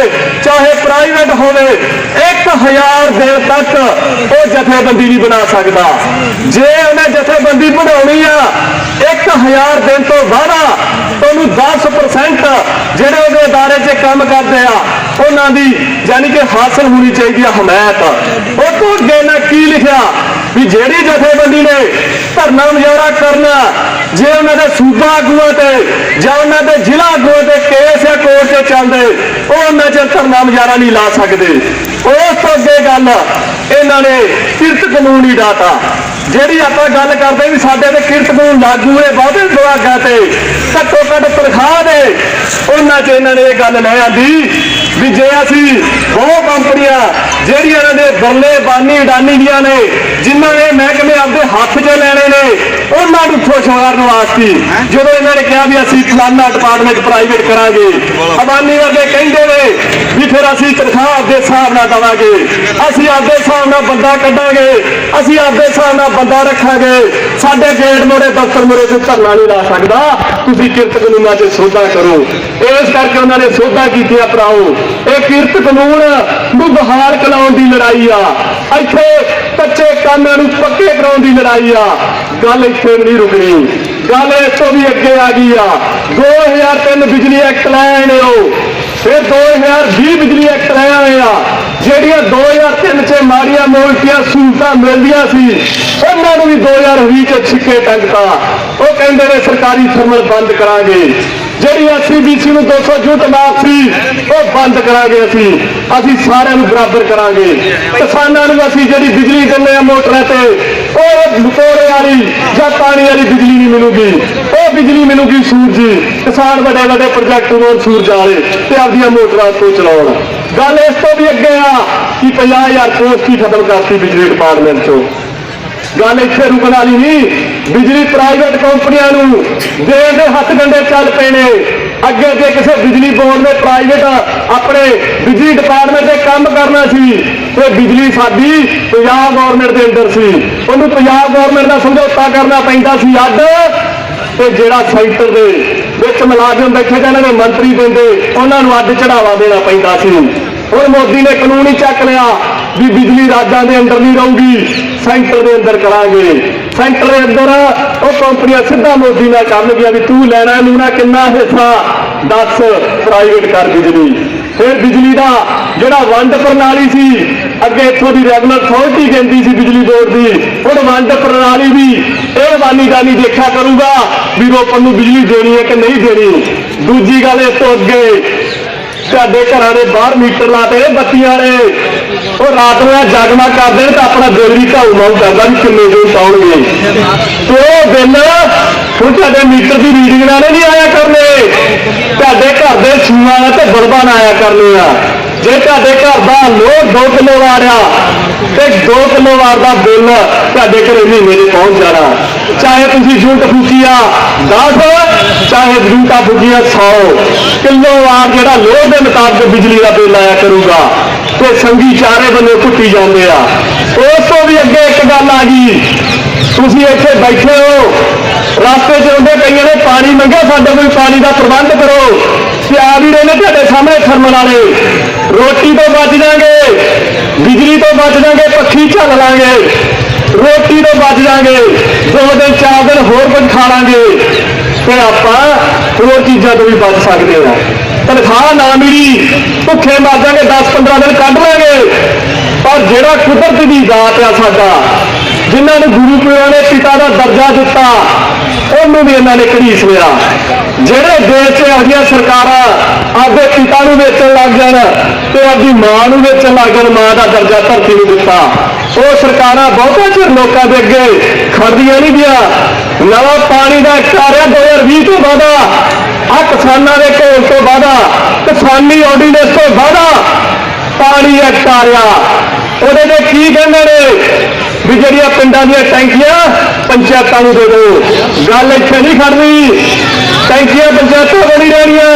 ਚਾਹੇ ਪ੍ਰਾਈਵੇਟ ਹੋਵੇ 1000 ਦਿਨ ਤੱਕ ਉਹ ਜਥੇਬੰਦੀ ਨਹੀਂ ਬਣਾ ਸਕਦਾ। ਜੇ ਉਹਨੇ ਜਥੇਬੰਦੀ ਬਣਾਉਣੀ ਆ 1000 ਦਿਨ ਤੋਂ ਬਾਅਦ ਤੁਹਾਨੂੰ 10% ਜਿਹੜੇ ਉਹਦੇ ਅਦਾਰੇ 'ਚ ਕੰਮ ਕਰਦੇ ਆ ਉਹਨਾਂ ਦੀ ਯਾਨੀ ਕਿ ਹਾਸਲ ਹੋਣੀ ਚਾਹੀਦੀ ਹੈ ਹਮਾਇਤ। ਉਹ ਤੋਂ ਅੱਗੇ ਨਾ ਕੀ ਲਿਖਿਆ? ਵੀ ਜਿਹੜੀ ਜਥੇਬੰਦੀ ਨੇ ਧਰਨਾ ਮੁਜ਼ਾਹਰਾ ਕਰਨਾ, ਜੇ ਉਹਨਾਂ ਦੇ ਸੂਬਾ ਆਗੂਆਂ ਤੇ ਜਾਂ ਉਹਨਾਂ ਦੇ ਜ਼ਿਲ੍ਹਾ ਆਗੂਆਂ ਤੇ ਕੇਸ ਜਾਂ ਕੋਰਟ 'ਚ ਚੱਲਦੇ, ਉਹ ਉਹਨਾਂ 'ਚ ਧਰਨਾ ਮੁਜ਼ਾਹਰਾ ਨਹੀਂ ਲਾ ਸਕਦੇ। ਉਸ ਤੋਂ ਅੱਗੇ ਗੱਲ, ਇਹਨਾਂ ਨੇ ਕਿਰਤ ਕਾਨੂੰਨ ਕਾਨੂੰਨੀ ਡਾਟਾ ਜਿਹੜੀ ਆਪਾਂ ਗੱਲ ਕਰਦੇ ਵੀ ਸਾਡੇ ਤੇ ਕਿਰਤ ਕਾਨੂੰਨ ਲਾਗੂ ਹੈ ਬਹੁਤੇ ਵਿਭਾਗਾਂ ਤੇ, ਘੱਟੋ ਘੱਟ ਤਨਖਾਹ ਦੇ, ਉਹਨਾਂ 'ਚ ਇਹਨਾਂ ਨੇ ਇਹ ਗੱਲ ਲੈ ਆਂਦੀ ਵੀ ਜੇ ਅਸੀਂ ਬਹੁਤ ਕੰਪਨੀਆਂ, ਜਿਹੜੀਆਂ ਇਹਨਾਂ ਦੇ ਬੱਲੇ, ਬਾਨੀ ਅਡਾਨੀ ਦੀਆਂ ਨੇ, ਜਿਨ੍ਹਾਂ ਨੇ ਮਹਿਕਮੇ ਆਪਦੇ ਹੱਥ 'ਚ ਲੈਣੇ ਨੇ, ਉਹਨਾਂ ਨੂੰ ਖੁਸ਼ ਕਰਨ ਵਾਸਤੇ ਜਦੋਂ ਇਹਨਾਂ ਨੇ ਕਿਹਾ ਵੀ ਅਸੀਂ ਫਲਾਨਾ ਡਿਪਾਰਟਮੈਂਟ ਪ੍ਰਾਈਵੇਟ ਕਰਾਂਗੇ, ਅਬਾਨੀ ਵਰਗੇ ਕਹਿੰਦੇ ਨੇ ਵੀ ਫਿਰ ਅਸੀਂ ਤਨਖਾਹ ਆਪਦੇ ਹਿਸਾਬ ਨਾਲ ਦਵਾਂਗੇ, ਅਸੀਂ ਆਪਦੇ ਹਿਸਾਬ ਨਾਲ ਬੰਦਾ ਕੱਢਾਂਗੇ, ਅਸੀਂ ਆਪਦੇ ਹਿਸਾਬ ਨਾਲ ਬੰਦਾ ਰੱਖਾਂਗੇ, ਸਾਡੇ ਗੇਟ ਮੋਰੇ ਦਫ਼ਤਰ ਮੋਰੇ ਤੇ ਧਰਨਾ ਨਹੀਂ ਲਾ ਸਕਦਾ, ਤੁਸੀਂ ਕਿਰਤ ਕਾਨੂੰਨਾਂ 'ਚ ਸੋਧਾ ਕਰੋ। ਇਸ ਕਰਕੇ ਉਹਨਾਂ ਨੇ ਸੋਧਾ ਕੀਤੀਆਂ ਭਰਾਓ ਇਹ ਕਿਰਤ ਕਾਨੂੰਨ ਨੂੰ ਬਹਾਲ ਕਰਾਉਣ ਦੀ ਲੜਾਈ ਆ। ਇੱਥੇ ਕੱਚੇ ਕਾਨਾਂ ਨੂੰ ਪੱਕੇ ਕਰਾਉਣ ਦੀ ਲੜਾਈ ਆ। ਗੱਲ ਇੱਥੇ ਵੀ ਨਹੀਂ ਰੁਕਣੀ। ਗੱਲ ਇਸ ਤੋਂ ਵੀ ਅੱਗੇ ਆ ਗਈ ਆ। 2003 ਬਿਜਲੀ ਐਕਟ ਲੈ ਆਏ ਨੇ ਉਹ। ਫਿਰ 2020 ਬਿਜਲੀ ਐਕਟ ਲੈ ਆਏ ਆ ਜਿਹੜੀਆਂ 2003 ਚ ਮਾੜੀਆਂ ਮੋਲਟੀਆਂ ਸਹੂਲਤਾਂ ਮਿਲਦੀਆਂ ਸੀ, ਉਹਨਾਂ ਨੂੰ ਵੀ 2020 ਚ ਛਿੱਕੇ ਟੰਗਤਾ ਉਹ ਕਹਿੰਦੇ ਨੇ ਸਰਕਾਰੀ ਥਰਮਲ ਬੰਦ ਕਰਾਂਗੇ। ਜਿਹੜੀ ਐਸਸੀਬੀਸੀ ਨੂੰ 200 ਯੂਨਿਟ ਮਾਫ ਸੀ, ਉਹ ਬੰਦ ਕਰਾਂਗੇ ਅਸੀਂ। ਅਸੀਂ ਸਾਰਿਆਂ ਨੂੰ ਬਰਾਬਰ ਕਰਾਂਗੇ। ਕਿਸਾਨਾਂ ਨੂੰ ਅਸੀਂ ਜਿਹੜੀ ਬਿਜਲੀ ਦਿੰਦੇ ਆ ਮੋਟਰਾਂ ਤੇ, ਉਹ ਮੋਟਰੇ ਵਾਲੀ ਜਾਂ ਪਾਣੀ ਵਾਲੀ ਬਿਜਲੀ ਨਹੀਂ ਮਿਲੂਗੀ। ਉਹ ਬਿਜਲੀ ਮਿਲੂਗੀ ਸੂਰਜੀ ਕਿਸਾਨ ਵੱਡੇ ਵੱਡੇ ਪ੍ਰੋਜੈਕਟ ਨੂੰ ਸੂਰਜ ਵਾਲੇ ਤੇ ਆਪਦੀਆਂ ਮੋਟਰਾਂ ਤੋਂ ਚਲਾਉਣ। ਗੱਲ ਇਸ ਤੋਂ ਵੀ ਅੱਗੇ ਆ ਕਿ 50000 ਪੋਸਟ ਹੀ ਖਤਮ ਕਰਤੀ ਬਿਜਲੀ ਡਿਪਾਰਟਮੈਂਟ ਚੋਂ। ਗੱਲ ਇੱਥੇ ਰੁਕਣ ਵਾਲੀ ਨਹੀਂ। ਬਿਜਲੀ ਪ੍ਰਾਈਵੇਟ ਕੰਪਨੀਆਂ ਨੂੰ ਦੇਣ ਦੇ ਹੱਥ ਗੰਡੇ ਚੱਲ ਪਏ ਨੇ ਅੱਗੇ ਜੇ ਕਿਸੇ ਬਿਜਲੀ ਬੋਰਡ ਨੇ ਪ੍ਰਾਈਵੇਟ ਆਪਣੇ ਬਿਜਲੀ ਡਿਪਾਰਟਮੈਂਟ ਦੇ ਕੰਮ ਕਰਨਾ ਸੀ। ਤੇ ਬਿਜਲੀ ਸਾਡੀ ਪੰਜਾਬ ਗਵਰਨਮੈਂਟ ਦੇ ਅੰਦਰ ਸੀ। ਉਹਨੂੰ ਪੰਜਾਬ ਗਵਰਨਮੈਂਟ ਦਾ ਸਮਝੌਤਾ ਕਰਨਾ ਪੈਂਦਾ ਸੀ ਅੱਡ ਤੇ ਜਿਹੜਾ ਸੈਂਟਰ ਦੇ ਵਿੱਚ ਮੁਲਾਜ਼ਮ ਬੈਠੇ ਤਾਂ ਇਹਨਾਂ ਦੇ ਮੰਤਰੀ ਬੰਦੇ ਉਹਨਾਂ ਨੂੰ ਅੱਡ ਚੜਾਵਾ ਦੇਣਾ ਪੈਂਦਾ ਸੀ। ਹੁਣ ਮੋਦੀ ਨੇ ਕਾਨੂੰਨ ਹੀ ਚੱਕ ਲਿਆ ਵੀ ਬਿਜਲੀ ਰਾਜਾਂ ਦੇ ਅੰਦਰ ਨਹੀਂ ਰਹੂਗੀ। ਸੈਂਟਰ ਦੇ ਅੰਦਰ ਕਰਾਂਗੇ। ਸੈਂਟਰ ਦੇ ਅੰਦਰ ਉਹ ਕੰਪਨੀਆਂ ਸਿੱਧਾ ਮੋਦੀ ਨਾਲ ਕਰਨਗੀਆਂ ਵੀ ਤੂੰ ਲੈਣਾ ਲੂਣਾ ਕਿੰਨਾ ਹਿੱਸਾ ਦੱਸ ਪ੍ਰਾਈਵੇਟ ਕਰ ਬਿਜਲੀ। ਫਿਰ ਬਿਜਲੀ ਦਾ ਜਿਹੜਾ ਵੰਡ ਪ੍ਰਣਾਲੀ ਸੀ, ਅੱਗੇ ਇੱਥੋਂ ਦੀ ਰੈਗੂਲਰ ਅਥਾਰਟੀ ਕਹਿੰਦੀ ਸੀ ਬਿਜਲੀ ਬੋਰਡ ਦੀ, ਹੁਣ ਵੰਡ ਪ੍ਰਣਾਲੀ ਵੀ ਇਹ ਵਾਨੀ ਦਾਨੀ ਦੇਖਿਆ ਕਰੂਗਾ ਵੀ ਰੋਪਨ ਨੂੰ ਬਿਜਲੀ ਦੇਣੀ ਹੈ ਕਿ ਨਹੀਂ ਦੇਣੀ। ਦੂਜੀ ਗੱਲ ਇਸ ਤੋਂ ਅੱਗੇ ਤੁਹਾਡੇ ਘਰਾਂ ਦੇ ਬਾਹਰ ਮੀਟਰ ਲਾਤੇ ਨੇ ਬੱਤੀਆਂ ਨੇ। ਉਹ ਰਾਤ ਨੂੰ ਇਹ ਕਰਦੇ ਨੇ ਤਾਂ ਆਪਣਾ ਬਿੱਲ ਵੀ ਘਾਉ ਮਾਉ ਕਰਦਾ ਵੀ ਕਿੰਨੇ ਜੋ ਪਾਉਣਗੇ ਤੇ ਉਹ ਬਿੱਲ ਹੁਣ ਤੁਹਾਡੇ ਮੀਟਰ ਦੀ ਰੀਡਿੰਗ ਨਾਲੇ ਨਹੀਂ ਆਇਆ ਕਰਨੇ। ਤੁਹਾਡੇ ਘਰ ਦੇ ਛੂਆਂ ਨਾਲ ਤੇ ਬਲਬਾਂ ਨਾਲ ਆਇਆ ਕਰਨੇ ਆ। ਜੇ ਤੁਹਾਡੇ ਘਰ ਦਾ ਲੋਡ 2 ਕਿਲੋ ਆ ਤੇ 2 ਕਿਲੋ ਵਾਰ ਦਾ ਬਿੱਲ ਤੁਹਾਡੇ ਘਰੇ ਮਹੀਨੇ ਦੇ ਪਹੁੰਚ ਜਾਣਾ। ਚਾਹੇ ਤੁਸੀਂ ਯੂਨਿਟ ਫੂਕੀ ਆ 10 ਚਾਹੇ ਯੂਨਿਟਾਂ ਫੂਕੀਆਂ 100 ਕਿਲੋ ਵਾਰ ਜਿਹੜਾ ਲੋਡ ਦੇ ਮੁਤਾਬਕ ਬਿਜਲੀ ਦਾ ਬਿੱਲ ਆਇਆ ਕਰੂਗਾ, ਤੇ ਸੰਗੀ ਚਾਰੇ ਬੰਨੇ ਕੁੱਟੀ ਜਾਂਦੇ ਆ। ਉਸ ਤੋਂ ਵੀ ਅੱਗੇ ਇੱਕ ਗੱਲ ਆ ਗਈ, ਤੁਸੀਂ ਇੱਥੇ ਬੈਠੇ ਹੋ, ਰਸਤੇ 'ਚ ਆਉਂਦੇ ਕਈਆਂ ਨੇ, ਪਾਣੀ ਮੰਗਿਆ, ਸਾਡੇ ਕੋਈ ਪਾਣੀ ਦਾ ਪ੍ਰਬੰਧ ਕਰੋ। ਤੇ ਆ ਵੀ ਰਹੇ ਨੇ ਤੁਹਾਡੇ ਸਾਹਮਣੇ ਥਰਮਲ ਵਾਲੇ। ਰੋਟੀ ਤੋਂ ਬਚ ਜਾਾਂਗੇ, ਬਿਜਲੀ ਤੋਂ ਬਚ ਜਾਾਂਗੇ, ਪੱਖੀ ਝੱਲ ਲਾਂਗੇ। ਰੋਟੀ ਤੋਂ ਬਚ ਜਾਾਂਗੇ, ਦੋ ਦਿਨ, ਚਾਰ ਦਿਨ ਹੋਰ ਕੁਝ ਖਾ ਲਾਂਗੇ। ਤੇ ਆਪਾਂ ਹੋਰ ਚੀਜ਼ਾਂ ਤੋਂ ਵੀ ਬਚ ਸਕਦੇ ਹਾਂ। ਤਨਖਾਹ ਨਾ ਮਿਲੀ, ਭੁੱਖੇ ਮਰ ਜਾਾਂਗੇ 10 15 ਦਿਨ ਕੱਢ ਲਾਂਗੇ। ਪਰ ਜਿਹੜਾ ਕੁਦਰਤ ਦੀ ਦਾਤ ਆ ਸਾਡਾ, ਜਿਨ੍ਹਾਂ ਨੂੰ ਗੁਰੂ ਪੀਰਾਂ ਨੇ ਪਿਤਾ ਦਾ ਦਰਜਾ ਦਿੱਤਾ ਉਹਨੂੰ ਵੀ ਇਹਨਾਂ ਨੇ ਘੜੀਸ ਲਿਆ ਜਿਹੜੇ ਦੇਸ਼ 'ਚ ਇਹੋ ਜਿਹੀਆਂ ਸਰਕਾਰਾਂ ਆਪਦੇ ਪਿਤਾ ਨੂੰ ਵੇਚਣ ਲੱਗ ਜਾਣ ਤੇ ਆਪਦੀ ਮਾਂ ਨੂੰ ਵੇਚਣ ਲੱਗ ਜਾਣ, ਮਾਂ ਦਾ ਦਰਜਾ ਧਰਤੀ ਨੂੰ ਦਿੱਤਾ। ਉਹ ਸਰਕਾਰਾਂ ਬਹੁਤਾ ਚਿਰ ਲੋਕਾਂ ਦੇ ਅੱਗੇ ਖੜਦੀਆਂ ਨਹੀਂ ਗਿਆ ਨਵਾਂ ਪਾਣੀ ਦਾ ਐਕਟ ਆ ਰਿਹਾ 2020 ਤੋਂ ਬਾਅਦ ਆ ਕਿਸਾਨਾਂ ਦੇ ਘੋਲ ਤੋਂ ਬਾਅਦ ਕਿਸਾਨੀ ਆਰਡੀਨੈਂਸ ਤੋਂ ਬਾਅਦ ਪਾਣੀ ਐਕਟ ਆ। ਰਿਹਾ ਉਹਦੇ ਤੇ ਕੀ ਕਹਿੰਦੇ ਨੇ? ਵੀ ਜਿਹੜੀਆਂ ਪਿੰਡਾਂ ਦੀਆਂ ਟੈਂਕੀਆਂ ਪੰਚਾਇਤਾਂ ਨੂੰ ਦੇ ਦਿਓ। ਗੱਲ ਇੱਥੇ ਨਹੀਂ ਖੜਨੀ। ਟੈਂਕੀਆਂ ਪੰਚਾਇਤਾਂ ਕੋਲ ਨਹੀਂ ਰਹਿਣੀਆਂ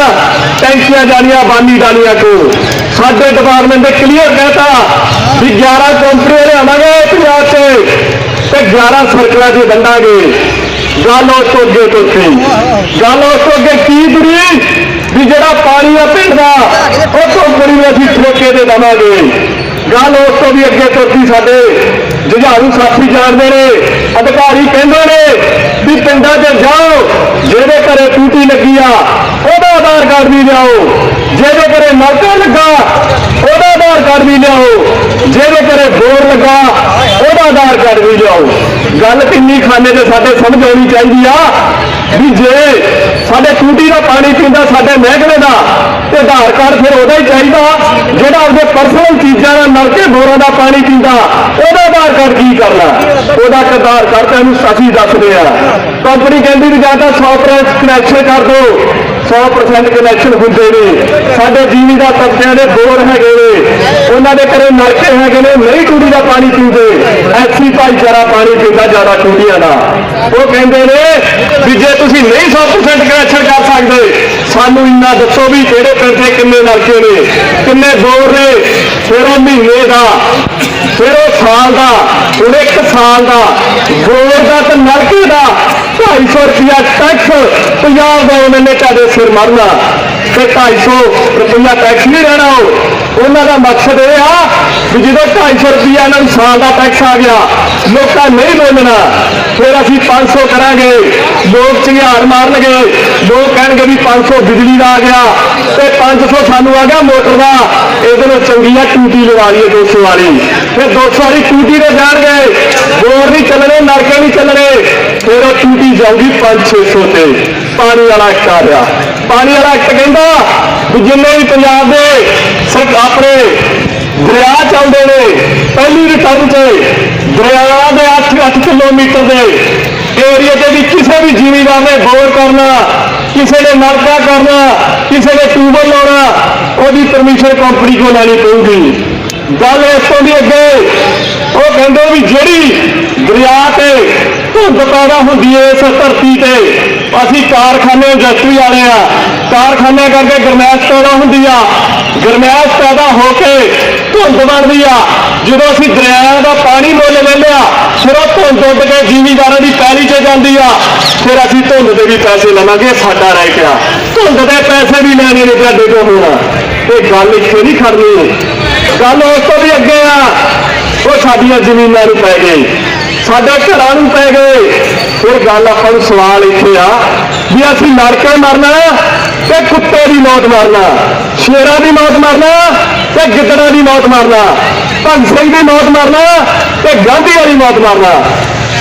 ਟੈਂਕੀਆਂ ਜਾਣੀਆਂ ਬਾਨੀ ਡਾਲੀਆਂ ਕੋ ਸਾਡੇ ਡਿਪਾਰਟਮੈਂਟ ਨੇ ਕਲੀਅਰ ਕਹਿਤਾ ਵੀ 11 ਕੰਪਨੀਆਂ ਲਿਆਵਾਂਗੇ ਪੰਜਾਬ 'ਚ ਤੇ 11 ਸਰਕਲਾਂ 'ਚ ਵੰਡਾਂਗੇ। ਗੱਲ ਉਸ ਤੋਂ ਅੱਗੇ ਤੁਸੀਂ ਗੱਲ ਉਸ ਤੋਂ ਅੱਗੇ ਕੀ ਤੁਰੀ ਵੀ ਜਿਹੜਾ ਪਾਣੀ ਆ ਪਿੰਡ ਦਾ, ਉਹ ਕੰਪਨੀ ਨੂੰ ਅਸੀਂ ਠੇਕੇ ਦੇ ਦੇਵਾਂਗੇ। ਗੱਲ ਉਸ ਤੋਂ ਵੀ ਅੱਗੇ ਤੁਸੀਂ ਸਾਡੇ ਜੁਝਾਰੂ ਸਾਥੀ ਜਾਣਦੇ ਨੇ, ਅਧਿਕਾਰੀ ਕਹਿੰਦੇ ਨੇ ਵੀ ਪਿੰਡਾਂ 'ਚ ਜਾਓ ਜਿਹਦੇ ਘਰੇ ਟੂਟੀ ਲੱਗੀ ਆ, ਉਹਦਾ ਆਧਾਰ ਕਾਰਡ ਵੀ ਲਿਆਓ। ਜਿਹਦੇ ਘਰੇ ਨਲਕਾ ਲੱਗਾ, ਉਹਦਾ ਆਧਾਰ ਕਾਰਡ ਵੀ ਲਿਆਓ। ਜਿਹਦੇ ਘਰੇ ਬੋਰ ਲੱਗਾ, ਉਹਦਾ ਆਧਾਰ ਕਾਰਡ ਵੀ ਲਿਆਓ। ਗੱਲ ਕਿੰਨੀ ਖਾਨੇ ਤੇ ਸਾਡੇ ਸਮਝ ਆਉਣੀ ਚਾਹੀਦੀ ਆ, ਵੀ ਜੇ ਸਾਡੇ ਟੂਟੀ ਦਾ ਪਾਣੀ ਪੀਂਦਾ, ਸਾਡੇ ਮਹਿਕਮੇ ਦਾ, ਤੇ ਆਧਾਰ ਕਾਰਡ ਫਿਰ ਉਹਦਾ ਹੀ ਚਾਹੀਦਾ, ਜਿਹੜਾ ਆਪਦੇ ਪਰਸਨਲ ਚੀਜ਼ਾਂ ਨਾਲ ਨਲਕੇ ਬੋਰਾਂ ਦਾ ਪਾਣੀ ਪੀਂਦਾ, ਉਹਦਾ ਆਧਾਰ ਕਾਰਡ ਕੀ ਕਰਨਾ? ਉਹਦਾ ਆਧਾਰ ਕਾਰਡ ਤੈਨੂੰ ਅਸੀਂ ਦੱਸਦੇ ਆ। ਕੰਪਨੀ ਕਹਿੰਦੀ ਵੀ ਜਾਂ ਤਾਂ 100% ਕਨੈਕਸ਼ਨ ਕਰ ਦਿਓ 100% ਕਨੈਕਸ਼ਨ ਹੁੰਦੇ ਨੇ। ਸਾਡੇ ਜੀਵੀ ਦਾ ਤਬਕਿਆਂ ਦੇ ਬੋਰ ਹੈਗੇ ਨੇ। ਉਹਨਾਂ ਦੇ ਘਰੇ ਨਲਕੇ ਹੈਗੇ ਨੇ, ਨਹੀਂ ਟੂਟੀ ਦਾ ਪਾਣੀ ਪੀਂਦੇ। ਐਸੀ ਭਾਈਚਾਰਾ ਪਾਣੀ ਪੀਂਦਾ, ਜ਼ਿਆਦਾ ਟੂਟੀਆਂ ਦਾ। ਉਹ ਕਹਿੰਦੇ ਨੇ ਵੀ ਜੇ ਤੁਸੀਂ ਨਹੀਂ 100% ਕਨੈਕਸ਼ਨ ਕਰ ਸਕਦੇ, ਸਾਨੂੰ ਇੰਨਾ ਦੱਸੋ ਵੀ ਕਿਹੜੇ ਪਿੰਡ ਦੇ ਕਿੰਨੇ ਨਲਕੇ ਨੇ, ਕਿੰਨੇ ਬੋਰ ਨੇ। ਫਿਰ ਉਹ ਮਹੀਨੇ ਦਾ, ਫਿਰ ਉਹ ਸਾਲ ਦਾ, ਹੁਣ ਇੱਕ ਸਾਲ ਦਾ, ਬੋਰ ਦਾ ਤੇ ਨਲਕੇ ਦਾ। 250 ਰੁਪਿਆ ਟੈਕਸ ਪੰਜਾਬ ਗਵਰਨਮੈਂਟ ਨੇ ਤੁਹਾਡੇ ਸਿਰ ਮਰਨਾ। ਤੇ 250 ਰੁਪਇਆ ਟੈਕਸ ਨਹੀਂ ਰਹਿਣਾ ਉਹ। ਉਹਨਾਂ ਦਾ ਮਕਸਦ ਇਹ ਆ ਵੀ ਜਦੋਂ 250 ਰੁਪਇਆ ਇਹਨਾਂ ਨੂੰ ਸਾਲ ਦਾ ਟੈਕਸ ਆ ਗਿਆ, ਲੋਕਾਂ ਨਹੀਂ ਬੋਲਣਾ। ਫਿਰ ਅਸੀਂ 500 ਕਰਾਂਗੇ। ਲੋਕ ਝਿਆਰ ਮਾਰਨਗੇ। ਲੋਕ ਕਹਿਣਗੇ ਵੀ 500 ਬਿਜਲੀ ਦਾ ਆ ਗਿਆ। ਤੇ 500 ਸਾਨੂੰ ਆ ਗਿਆ, ਮੋਟਰ ਦਾ। ਇਹਦੇ ਨਾਲ ਚੰਗੀ ਆ ਟੂਟੀ ਲਵਾ ਲਈਏ 200 ਵਾਲੀ। ਫਿਰ 200 ਵਾਲੀ ਟੂਟੀ ਤੇ ਜਾਣਗੇ ਬੋਰ ਨਹੀਂ ਚੱਲਣੇ, ਨਲਕੇ ਨਹੀਂ ਚੱਲਣੇ। ਫਿਰ ਉਹ ਟੂਟੀ ਜਾਊਗੀ 5-600 ਤੇ। ਪਾਣੀ ਵਾਲਾ ਐਕਟ ਆ ਗਿਆ। ਪਾਣੀ ਵਾਲਾ ਐਕਟ ਕਹਿੰਦਾ, ਵੀ ਜਿੰਨੇ ਵੀ ਪੰਜਾਬ ਦੇ ਸਰ ਆਪਣੇ ਦਰਿਆ ਚੱਲਦੇ ਨੇ, ਪਹਿਲੀ ਰਿਟਰਨ 'ਚ ਦਰਿਆ ਦੇ 8-8 ਕਿਲੋਮੀਟਰ ਦੇ ਏਰੀਆ ਦੇ ਵਿੱਚ ਕਿਸੇ ਵੀ ਜ਼ਿਮੀਦਾਰ ਨੇ ਬੋਰ ਕਰਨਾ, ਕਿਸੇ ਨੇ ਨਲਕਾ ਕਰਨਾ, ਕਿਸੇ ਨੇ ਟਿਊਬਲ ਲਾਉਣਾ, ਉਹਦੀ ਪਰਮਿਸ਼ਨ ਕੰਪਨੀ ਕੋਲ ਲੈਣੀ ਪਊਗੀ। ਗੱਲ ਇਸ ਤੋਂ ਵੀ ਅੱਗੇ, ਉਹ ਕਹਿੰਦੇ ਵੀ ਜਿਹੜੀ ਦਰਿਆ ਤੇ ਧੁੰਦ ਪੈਦਾ ਹੁੰਦੀ ਹੈ ਇਸ ਧਰਤੀ ਤੇ, ਅਸੀਂ ਕਾਰਖਾਨੇ ਇੰਡਸਟਰੀ ਵਾਲੇ ਆ। ਕਾਰਖਾਨੇ ਕਰਕੇ ਗਰਮੈਸ਼ ਪੈਦਾ ਹੁੰਦੀ ਆ। ਗਰਮੈਸ਼ ਪੈਦਾ ਹੋ ਕੇ ਧੁੰਦ ਬਣਦੀ ਆ। ਜਦੋਂ ਅਸੀਂ ਦਰਿਆ ਦਾ ਪਾਣੀ ਮੁੱਲ ਲੈ ਲਿਆ ਫਿਰ ਉਹ ਧੁੰਦ ਉੱਡ ਕੇ ਜ਼ਿਮੀਂਦਾਰਾਂ ਦੀ ਪੈਲੀ 'ਚ ਜਾਂਦੀ ਆ। ਫਿਰ ਅਸੀਂ ਧੁੰਦ ਦੇ ਵੀ ਪੈਸੇ ਲਵਾਂਗੇ, ਸਾਡਾ ਰਹਿ ਗਿਆ ਧੁੰਦ ਦੇ ਪੈਸੇ ਵੀ ਲੈਣੇ ਨੇ ਤੁਹਾਡੇ ਕੋਲ ਹੋਣਾ। ਇਹ ਗੱਲ ਇੱਥੇ ਨਹੀਂ ਖੜਨੀ। ਗੱਲ ਉਸ ਤੋਂ ਵੀ ਅੱਗੇ ਆ। ਉਹ ਸਾਡੀਆਂ ਜ਼ਮੀਨਾਂ ਨੂੰ ਪੈ ਗਈ ਸਾਡੇ ਘਰਾਂ ਨੂੰ ਪੈ ਗਏ। ਫਿਰ ਗੱਲ ਆਪਾਂ ਨੂੰ ਸਵਾਲ ਇੱਥੇ ਆ। ਵੀ ਅਸੀਂ ਲੜ ਕੇ ਮਰਨਾ ਤੇ ਕੁੱਤੇ ਦੀ ਮੌਤ ਮਾਰਨਾ? ਸ਼ੇਰਾਂ ਦੀ ਮੌਤ ਮਾਰਨਾ ਤੇ ਗਿੱਦੜਾਂ ਦੀ ਮੌਤ ਮਾਰਨਾ? ਭਗਤ ਸਿੰਘ ਦੀ ਮੌਤ ਮਾਰਨਾ ਤੇ ਗਾਂਧੀ ਵਾਲੀ ਮੌਤ ਮਰਨਾ